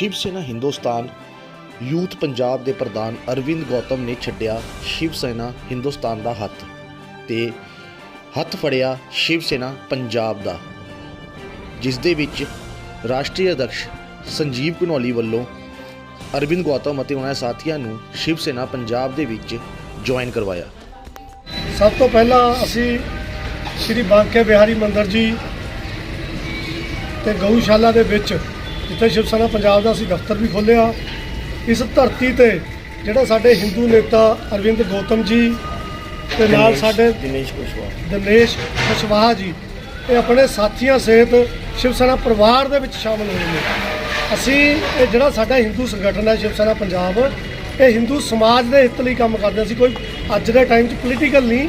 Shiv Sena Hindustan youth Punjab ਦੇ ਪ੍ਰਧਾਨ ਅਰਵਿੰਦ ਗੌਤਮ ਨੇ ਛੱਡਿਆ ਸ਼ਿਵ ਸੈਨਾ ਹਿੰਦੁਸਤਾਨ ਦਾ ਹੱਥ ਤੇ ਹੱਥ ਫੜਿਆ ਸ਼ਿਵ ਸੈਨਾ ਪੰਜਾਬ ਦਾ, ਜਿਸ ਦੇ ਵਿੱਚ ਰਾਸ਼ਟਰੀ ਅਧਿਕਸ਼ ਸੰਜੀਵ ਘਨੌਲੀ ਵੱਲੋਂ ਅਰਵਿੰਦ ਗੌਤਮ ਅਤੇ ਉਹਨਾਂ ਦੇ ਸਾਥੀਆਂ ਨੂੰ ਸ਼ਿਵ ਸੈਨਾ ਪੰਜਾਬ ਦੇ ਵਿੱਚ ਜੁਆਇਨ ਕਰਵਾਇਆ। ਸਭ ਤੋਂ ਪਹਿਲਾਂ ਅਸੀਂ ਸ਼੍ਰੀ ਬਾਂਕੇ ਬਿਹਾਰੀ ਮੰਦਰ ਜੀ ਤੇ ਗਊਸ਼ਾਲਾ ਦੇ ਵਿੱਚ ਜਿੱਥੇ ਸ਼ਿਵ ਸੈਨਾ ਪੰਜਾਬ ਦਾ ਅਸੀਂ ਦਫ਼ਤਰ ਵੀ ਖੋਲ੍ਹਿਆ। ਇਸ ਧਰਤੀ ਤੇ ਜਿਹੜਾ ਸਾਡੇ ਹਿੰਦੂ ਨੇਤਾ ਅਰਵਿੰਦ ਗੌਤਮ ਜੀ ਤੇ ਨਾਲ ਸਾਡੇ ਦਿਨੇਸ਼ ਕੁਸ਼ਵਾਹਾ। ਦਿਨੇਸ਼ ਕੁਸ਼ਵਾਹਾ ਜੀ ਇਹ ਆਪਣੇ ਸਾਥੀਆਂ ਸਮੇਤ ਸ਼ਿਵ ਸੈਨਾ ਪਰਿਵਾਰ ਦੇ ਵਿੱਚ ਸ਼ਾਮਲ ਹੋਏ ਨੇ। ਅਸੀਂ ਇਹ ਜਿਹੜਾ ਸਾਡਾ ਹਿੰਦੂ ਸੰਗਠਨ ਹੈ ਸ਼ਿਵ ਸੈਨਾ ਪੰਜਾਬ ਇਹ ਹਿੰਦੂ ਸਮਾਜ ਦੇ ਹਿੱਤ ਲਈ ਕੰਮ ਕਰਦੇ ਹਾਂ। ਅਸੀਂ ਕੋਈ ਅੱਜ ਦੇ ਟਾਈਮ 'ਚ ਪੋਲੀਟੀਕਲ ਨਹੀਂ।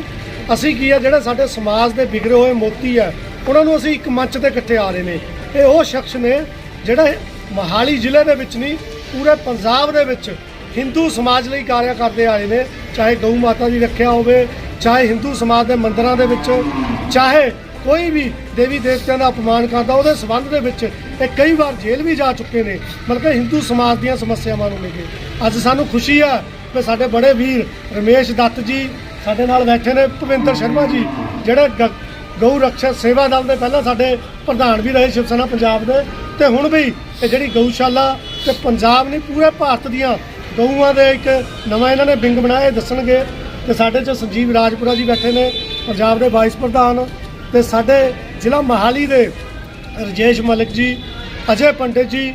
ਅਸੀਂ ਕੀ ਆ ਜਿਹੜੇ ਸਾਡੇ ਸਮਾਜ ਦੇ ਵਿਗੜੇ ਹੋਏ ਮੋਤੀ ਆ ਉਹਨਾਂ ਨੂੰ ਅਸੀਂ ਇੱਕ ਮੰਚ ਤੇ ਇਕੱਠੇ ਆ ਰਹੇ ਨੇ। ਇਹ ਉਹ ਸ਼ਖਸ ਨੇ ਜਿਹੜੇ ਮਹਾਲੀ ਜ਼ਿਲ੍ਹੇ ਦੇ ਵਿੱਚ ਨਹੀਂ, ਪੂਰੇ ਪੰਜਾਬ ਦੇ ਵਿੱਚ ਹਿੰਦੂ ਸਮਾਜ ਲਈ ਕਾਰਿਆ ਕਰਦੇ ਆਏ ਨੇ, ਚਾਹੇ ਗਊ ਮਾਤਾ ਦੀ ਰੱਖਿਆ ਹੋਵੇ, ਚਾਹੇ ਹਿੰਦੂ ਸਮਾਜ ਦੇ ਮੰਦਰਾਂ ਦੇ ਵਿੱਚ, ਚਾਹੇ ਕੋਈ ਵੀ ਦੇਵੀ ਦੇਵਤਿਆਂ ਦਾ ਅਪਮਾਨ ਕਰਦਾ, ਉਹਦੇ ਸਬੰਧ ਦੇ ਵਿੱਚ ਇਹ ਕਈ ਵਾਰ ਜੇਲ੍ਹ ਵੀ ਜਾ ਚੁੱਕੇ ਨੇ ਬਲਕਿ ਹਿੰਦੂ ਸਮਾਜ ਦੀਆਂ ਸਮੱਸਿਆਵਾਂ ਨੂੰ ਲੈ ਕੇ। ਅੱਜ ਸਾਨੂੰ ਖੁਸ਼ੀ ਆ ਕਿ ਸਾਡੇ ਬੜੇ ਵੀਰ ਰਮੇਸ਼ ਦੱਤ ਜੀ ਸਾਡੇ ਨਾਲ ਬੈਠੇ ਨੇ ਭਵਿੰਦਰ ਸ਼ਰਮਾ ਜੀ, ਜਿਹੜੇ ਗ- ਗਊ ਰੱਖਿਆ ਸੇਵਾ ਦਲ ਦੇ ਪਹਿਲਾਂ ਸਾਡੇ ਪ੍ਰਧਾਨ ਵੀ ਰਹੇ ਸ਼ਿਵ ਸੈਨਾ ਪੰਜਾਬ ਦੇ। ਤੇ ਹੁਣ ਵੀ ਇਹ ਜਿਹੜੀ ਗਊਸ਼ਾਲਾ ਤੇ ਪੰਜਾਬ ਨਹੀਂ, ਪੂਰੇ ਭਾਰਤ ਦੀਆਂ ਗਊਆਂ ਦੇ ਇੱਕ ਨਵਾਂ ਇਹਨਾਂ ਨੇ ਵਿੰਗ ਬਣਾਇਆ ਦੱਸਣਗੇ। ਤੇ ਸਾਡੇ ਚ ਸੰਜੀਵ ਰਾਜਪੁਰਾ ਜੀ ਬੈਠੇ ਨੇ, ਪੰਜਾਬ ਦੇ ਵਾਈਸ ਪ੍ਰਧਾਨ। ਤੇ ਸਾਡੇ ਜ਼ਿਲ੍ਹਾ ਮਹਾਲੀ ਦੇ ਰਜੇਸ਼ ਮਲਿਕ ਜੀ, ਅਜੇ ਪੰਡਿਤ ਜੀ,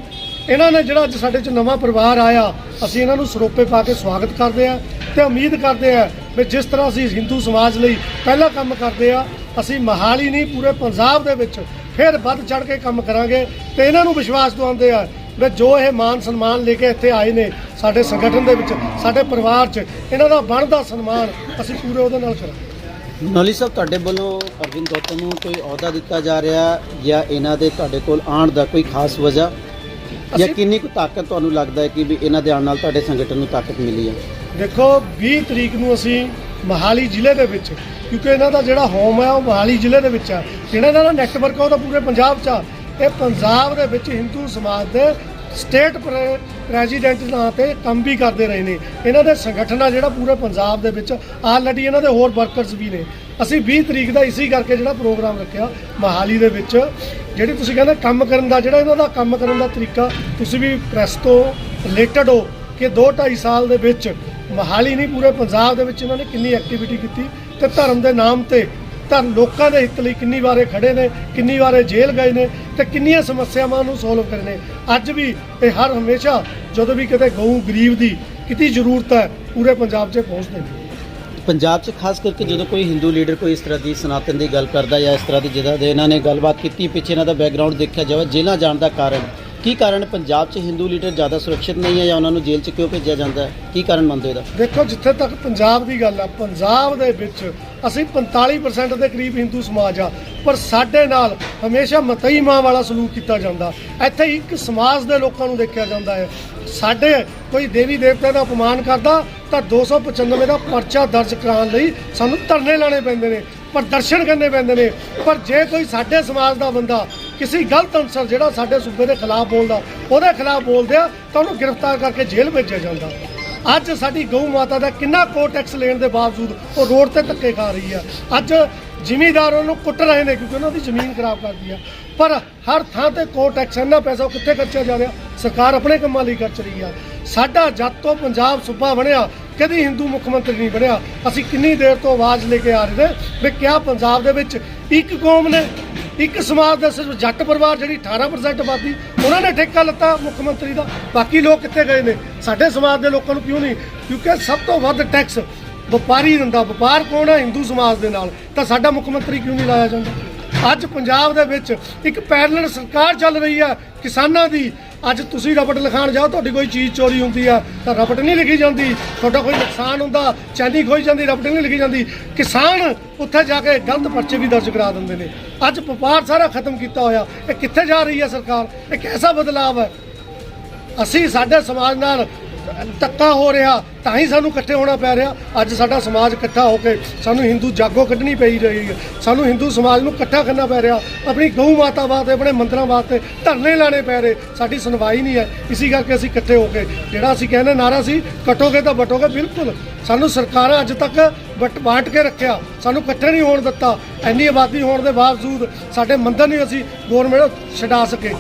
ਇਹਨਾਂ ਨੇ ਜਿਹੜਾ ਅੱਜ ਸਾਡੇ ਚ ਨਵਾਂ ਪਰਿਵਾਰ ਆਇਆ, ਅਸੀਂ ਇਹਨਾਂ ਨੂੰ ਸਰੋਪੇ ਪਾ ਕੇ ਸਵਾਗਤ ਕਰਦੇ ਆ ਤੇ ਉਮੀਦ ਕਰਦੇ ਆ ਵੀ ਜਿਸ ਤਰ੍ਹਾਂ ਅਸੀਂ ਹਿੰਦੂ ਸਮਾਜ ਲਈ ਪਹਿਲਾ ਕੰਮ ਕਰਦੇ ਆ ਅਸੀਂ ਮਹਾਲੀ ਨਹੀਂ ਪੂਰੇ ਪੰਜਾਬ ਦੇ ਵਿੱਚ ਫਿਰ ਵੱਧ ਚੜ ਕੇ ਕੰਮ ਕਰਾਂਗੇ ਤੇ ਇਹਨਾਂ ਨੂੰ ਵਿਸ਼ਵਾਸ ਦਿਵਾਉਂਦੇ ਆ ਵੀ ਜੋ ਇਹ ਮਾਨ ਸਨਮਾਨ ਲੈ ਕੇ ਇੱਥੇ ਆਏ ਨੇ ਸਾਡੇ ਸੰਗਠਨ ਦੇ ਵਿੱਚ ਸਾਡੇ ਪਰਿਵਾਰ 'ਚ ਇਹਨਾਂ ਦਾ ਬਣਦਾ ਸਨਮਾਨ ਅਸੀਂ ਪੂਰੇ ਉਹਦੇ ਨਾਲ ਕਰਾਂਗੇ। ਨੌਲੀ ਸਾਹਿਬ ਤੁਹਾਡੇ ਵੱਲੋਂ ਅਰਵਿੰਦ ਗੌਤਮ ਨੂੰ ਕੋਈ ਅਹੁਦਾ ਦਿੱਤਾ ਜਾ ਰਿਹਾ ਜਾਂ ਇਹਨਾਂ ਦੇ ਤੁਹਾਡੇ ਕੋਲ ਆਉਣ ਦਾ ਕੋਈ ਖਾਸ ਵਜ੍ਹਾ? ਜਾਂ ਕਿੰਨੀ ਕੁ ਤਾਕਤ ਤੁਹਾਨੂੰ ਲੱਗਦਾ ਹੈ ਕਿ ਵੀ ਇਹਨਾਂ ਦੇ ਆਉਣ ਨਾਲ ਤੁਹਾਡੇ ਸੰਗਠਨ ਨੂੰ ਤਾਕਤ ਮਿਲੀ ਹੈ? ਦੇਖੋ 20 ਤਰੀਕ ਨੂੰ ਅਸੀਂ ਮਹਾਲੀ ਜ਼ਿਲ੍ਹੇ ਦੇ ਵਿੱਚ, ਕਿਉਂਕਿ ਇਹਨਾਂ ਦਾ ਜਿਹੜਾ ਹੋਮ ਹੈ ਉਹ ਮਹਾਲੀ ਜ਼ਿਲ੍ਹੇ ਦੇ ਵਿੱਚ ਆ। ਜਿਹੜਾ ਇਹਨਾਂ ਦਾ ਨੈਟਵਰਕ ਆ, ਉਹ ਤਾਂ ਪੂਰੇ ਪੰਜਾਬ 'ਚ ਆ। ਇਹ ਪੰਜਾਬ ਦੇ ਵਿੱਚ ਹਿੰਦੂ ਸਮਾਜ ਦੇ ਸਟੇਟ ਪ੍ਰੈਜ਼ੀਡੈਂਟ ਨਾਂ ਤੇ ਕੰਮ ਵੀ ਕਰਦੇ ਰਹੇ ਨੇ। ਇਹਨਾਂ ਦੇ ਸੰਗਠਨ ਆ ਜਿਹੜਾ ਪੂਰੇ ਪੰਜਾਬ ਦੇ ਵਿੱਚ ਆਲਰੇਡੀ ਇਹਨਾਂ ਦੇ ਹੋਰ ਵਰਕਰਸ ਵੀ ਨੇ। ਅਸੀਂ 20 ਤਰੀਕ ਦਾ ਇਸੇ ਕਰਕੇ ਜਿਹੜਾ ਪ੍ਰੋਗਰਾਮ ਰੱਖਿਆ, ਮਹਾਲੀ ਦੇ ਵਿੱਚ। ਜਿਹੜੀ ਤੁਸੀਂ ਕਹਿੰਦੇ ਕੰਮ ਕਰਨ ਦਾ, ਜਿਹੜਾ ਇਹਨਾਂ ਦਾ ਕੰਮ ਕਰਨ ਦਾ ਤਰੀਕਾ, ਤੁਸੀਂ ਵੀ ਪ੍ਰੈਸ ਤੋਂ ਰਿਲੇਟਡ ਹੋ ਕਿ 2 2.5 ਸਾਲ ਦੇ ਵਿੱਚ ਮਹਾਲੀ ਨਹੀਂ, ਪੂਰੇ ਪੰਜਾਬ ਦੇ ਵਿੱਚ ਇਹਨਾਂ ਨੇ ਕਿੰਨੀ ਐਕਟੀਵਿਟੀ ਕੀਤੀ ਤੇ ਧਰਮ ਦੇ ਨਾਮ ਤੇ ਧਰਮ ਲੋਕਾਂ ਦੇ ਹਿੱਤ ਲਈ ਕਿੰਨੀ ਵਾਰੇ ਖੜੇ ਨੇ, ਕਿੰਨੀ ਵਾਰੇ ਜੇਲ੍ਹ ਗਏ ਨੇ ਤੇ ਕਿੰਨੀਆਂ ਸਮੱਸਿਆਵਾਂ ਨੂੰ ਸੋਲਵ ਕਰੇ ਨੇ। ਅੱਜ ਵੀ ਇਹ ਹਰ ਹਮੇਸ਼ਾ ਜਦੋਂ ਵੀ ਕਿਤੇ ਗਊ ਗਰੀਬ ਦੀ ਕਿਤੇ ਜ਼ਰੂਰਤ ਹੈ, ਪੂਰੇ ਪੰਜਾਬ 'ਚ ਪਹੁੰਚਦੇ ਨੇ। ਪੰਜਾਬ 'ਚ ਖਾਸ ਕਰਕੇ ਜਦੋਂ ਕੋਈ ਹਿੰਦੂ ਲੀਡਰ ਕੋਈ ਇਸ ਤਰ੍ਹਾਂ ਦੀ ਸਨਾਤਨ ਦੀ ਗੱਲ ਕਰਦਾ ਜਾਂ ਇਸ ਤਰ੍ਹਾਂ ਦੀ ਜਿਹਦਾ ਦੇ ਇਹਨਾਂ ਨੇ ਗੱਲਬਾਤ ਕੀਤੀ, ਪਿੱਛੇ ਇਹਨਾਂ ਦਾ ਬੈਕਗ੍ਰਾਉਂਡ ਦੇਖਿਆ ਜਾਵੇ, ਜੇਲ੍ਹਾਂ ਜਾਣ ਦਾ ਕਾਰਨ ਕੀ ਕਾਰਨ ਪੰਜਾਬ 'ਚ ਹਿੰਦੂ ਲੀਡਰ ਜ਼ਿਆਦਾ ਸੁਰੱਖਿਅਤ ਨਹੀਂ ਹੈ ਜਾਂ ਉਹਨਾਂ ਨੂੰ ਜੇਲ੍ਹ 'ਚ ਕਿਉਂ ਭੇਜਿਆ ਜਾਂਦਾ ਹੈ? ਕੀ ਕਾਰਨ ਮੰਨਦੇ ਹੋ ਇਹਦਾ? ਦੇਖੋ, ਜਿੱਥੇ ਤੱਕ ਪੰਜਾਬ ਦੀ ਗੱਲ ਆ, ਪੰਜਾਬ ਦੇ ਵਿੱਚ ਅਸੀਂ 45% ਦੇ ਕਰੀਬ ਹਿੰਦੂ ਸਮਾਜ ਆ, ਪਰ ਸਾਡੇ ਨਾਲ ਹਮੇਸ਼ਾ ਮਤਈ ਮਾਂ ਵਾਲਾ ਸਲੂਕ ਕੀਤਾ ਜਾਂਦਾ। ਇੱਥੇ ਇੱਕ ਸਮਾਜ ਦੇ ਲੋਕਾਂ ਨੂੰ ਦੇਖਿਆ ਜਾਂਦਾ ਹੈ। ਸਾਡੇ ਕੋਈ ਦੇਵੀ ਦੇਵਤਾ ਦਾ ਅਪਮਾਨ ਕਰਦਾ, ਤਾਂ 295 ਦਾ ਪਰਚਾ ਦਰਜ ਕਰਾਉਣ ਲਈ ਸਾਨੂੰ ਧਰਨੇ ਲਾਣੇ ਪੈਂਦੇ ਨੇ, ਪ੍ਰਦਰਸ਼ਨ ਕਰਨੇ ਪੈਂਦੇ ਨੇ। ਪਰ ਜੇ ਕੋਈ ਸਾਡੇ ਸਮਾਜ ਦਾ ਬੰਦਾ ਕਿਸੇ ਗਲਤ ਅਨਸਰ ਜਿਹੜਾ ਸਾਡੇ ਸੂਬੇ ਦੇ ਖਿਲਾਫ ਬੋਲਦਾ, ਉਹਦੇ ਖਿਲਾਫ ਬੋਲਦੇ ਆ ਤਾਂ ਉਹਨੂੰ ਗ੍ਰਿਫਤਾਰ ਕਰਕੇ ਜੇਲ੍ਹ ਭੇਜਿਆ ਜਾਂਦਾ। ਅੱਜ ਸਾਡੀ ਗਊ ਮਾਤਾ ਦਾ ਕਿੰਨਾ ਕੋ ਟੈਕਸ ਲੈਣ ਦੇ ਬਾਵਜੂਦ ਉਹ ਰੋਡ ਤੇ ਧੱਕੇ ਖਾ ਰਹੀ ਆ। ਅੱਜ ਜ਼ਿਮੀਦਾਰ ਉਹਨੂੰ ਕੁੱਟ ਰਹੇ ਨੇ ਕਿਉਂਕਿ ਉਹਨਾਂ ਦੀ ਜ਼ਮੀਨ ਖਰਾਬ ਕਰਦੀ ਆ। ਪਰ ਹਰ ਥਾਂ ਤੇ ਕੋ ਟੈਕਸ ਇੰਨਾ ਪੈਸਾ ਉਹ ਕਿੱਥੇ ਖਰਚਿਆ ਜਾ ਰਿਹਾ? ਸਰਕਾਰ ਆਪਣੇ ਕੰਮਾਂ ਲਈ ਖਰਚ ਰਹੀ ਆ। ਸਾਡਾ ਜਦ ਤੋਂ ਪੰਜਾਬ ਸੂਬਾ ਬਣਿਆ, ਕਦੀ ਹਿੰਦੂ ਮੁੱਖ ਮੰਤਰੀ ਨਹੀਂ ਬਣਿਆ। ਅਸੀਂ ਕਿੰਨੀ ਦੇਰ ਤੋਂ ਆਵਾਜ਼ ਲੈ ਕੇ ਆ ਰਹੇ ਨੇ ਵੀ ਕਿਆ ਪੰਜਾਬ ਦੇ ਵਿੱਚ ਇੱਕ ਕੌਮ ਨੇ ਇੱਕ ਸਮਾਜ ਦਾ ਸਿਰਫ ਜੱਟ ਪਰਿਵਾਰ ਜਿਹੜੀ 18% ਆਬਾਦੀ, ਉਹਨਾਂ ਨੇ ਠੇਕਾ ਲਿੱਤਾ ਮੁੱਖ ਮੰਤਰੀ ਦਾ। ਬਾਕੀ ਲੋਕ ਕਿੱਥੇ ਗਏ ਨੇ? ਸਾਡੇ ਸਮਾਜ ਦੇ ਲੋਕਾਂ ਨੂੰ ਕਿਉਂ ਨਹੀਂ? ਕਿਉਂਕਿ ਸਭ ਤੋਂ ਵੱਧ ਟੈਕਸ ਵਪਾਰੀ ਦਿੰਦਾ। ਵਪਾਰ ਕੌਣ ਹੈ? ਹਿੰਦੂ ਸਮਾਜ ਦੇ ਨਾਲ। ਤਾਂ ਸਾਡਾ ਮੁੱਖ ਮੰਤਰੀ ਕਿਉਂ ਨਹੀਂ ਲਾਇਆ ਜਾਂਦਾ? ਅੱਜ ਪੰਜਾਬ ਦੇ ਵਿੱਚ ਇੱਕ ਪੈਰਲਲ ਸਰਕਾਰ ਚੱਲ ਰਹੀ ਹੈ ਕਿਸਾਨਾਂ ਦੀ। ਅੱਜ ਤੁਸੀਂ ਰਬਟ ਲਿਖਾਣ ਜਾਓ, ਤੁਹਾਡੀ ਕੋਈ ਚੀਜ਼ ਚੋਰੀ ਹੁੰਦੀ ਆ ਤਾਂ ਰਬਟ ਨਹੀਂ ਲਿਖੀ ਜਾਂਦੀ। ਤੁਹਾਡਾ ਕੋਈ ਨੁਕਸਾਨ ਹੁੰਦਾ, ਚੈਨੀ ਖੋਈ ਜਾਂਦੀ ਰਬਟ ਨਹੀਂ ਲਿਖੀ ਜਾਂਦੀ। ਕਿਸਾਨ ਉੱਥੇ ਜਾ ਕੇ ਗਲਤ ਪਰਚੇ ਵੀ ਦਰਜ ਕਰਾ ਦਿੰਦੇ ਨੇ। ਅੱਜ ਵਪਾਰ ਸਾਰਾ ਖਤਮ ਕੀਤਾ ਹੋਇਆ। ਇਹ ਕਿੱਥੇ ਜਾ ਰਹੀ ਹੈ ਸਰਕਾਰ? ਇਹ ਕਿਹਦਾ ਬਦਲਾਵ ਹੈ। ਅਸੀਂ ਸਾਡੇ ਸਮਾਜ ਨਾਲ ਧੱਕਾ ਹੋ ਰਿਹਾ, ਤਾਂ ਹੀ ਸਾਨੂੰ ਇਕੱਠੇ ਹੋਣਾ ਪੈ ਰਿਹਾ। ਅੱਜ ਸਾਡਾ ਸਮਾਜ ਇਕੱਠਾ ਹੋ ਕੇ ਸਾਨੂੰ ਹਿੰਦੂ ਜਾਗੋ ਕੱਢਣੀ ਪਈ ਰਹੀ ਹੈ। ਸਾਨੂੰ ਹਿੰਦੂ ਸਮਾਜ ਨੂੰ ਇਕੱਠਾ ਕਰਨਾ ਪੈ ਰਿਹਾ। ਆਪਣੀ ਗਊ ਮਾਤਾ ਵਾਸਤੇ, ਆਪਣੇ ਮੰਦਰਾਂ ਵਾਸਤੇ ਧਰਨੇ ਲਾਣੇ ਪੈ ਰਹੇ। ਸਾਡੀ ਸੁਣਵਾਈ ਨਹੀਂ ਹੈ। ਇਸੇ ਕਰਕੇ ਅਸੀਂ ਇਕੱਠੇ ਹੋ ਕੇ, ਜਿਹੜਾ ਅਸੀਂ ਕਹਿੰਦੇ ਨਾਰਾ ਸੀ, ਕਟੋਗੇ ਤਾਂ ਬਟੋਗੇ, ਬਿਲਕੁਲ। ਸਾਨੂੰ ਸਰਕਾਰਾਂ ਅੱਜ ਤੱਕ ਵਟ ਬਾਂਟ ਕੇ ਰੱਖਿਆ। ਸਾਨੂੰ ਇਕੱਠੇ ਨਹੀਂ ਹੋਣ ਦਿੱਤਾ। ਇੰਨੀ ਆਬਾਦੀ ਹੋਣ ਦੇ ਬਾਵਜੂਦ ਸਾਡੇ ਮੰਦਰ ਨਹੀਂ ਅਸੀਂ ਗੌਰਮੈਂਟ ਛਡਾ ਸਕੇ।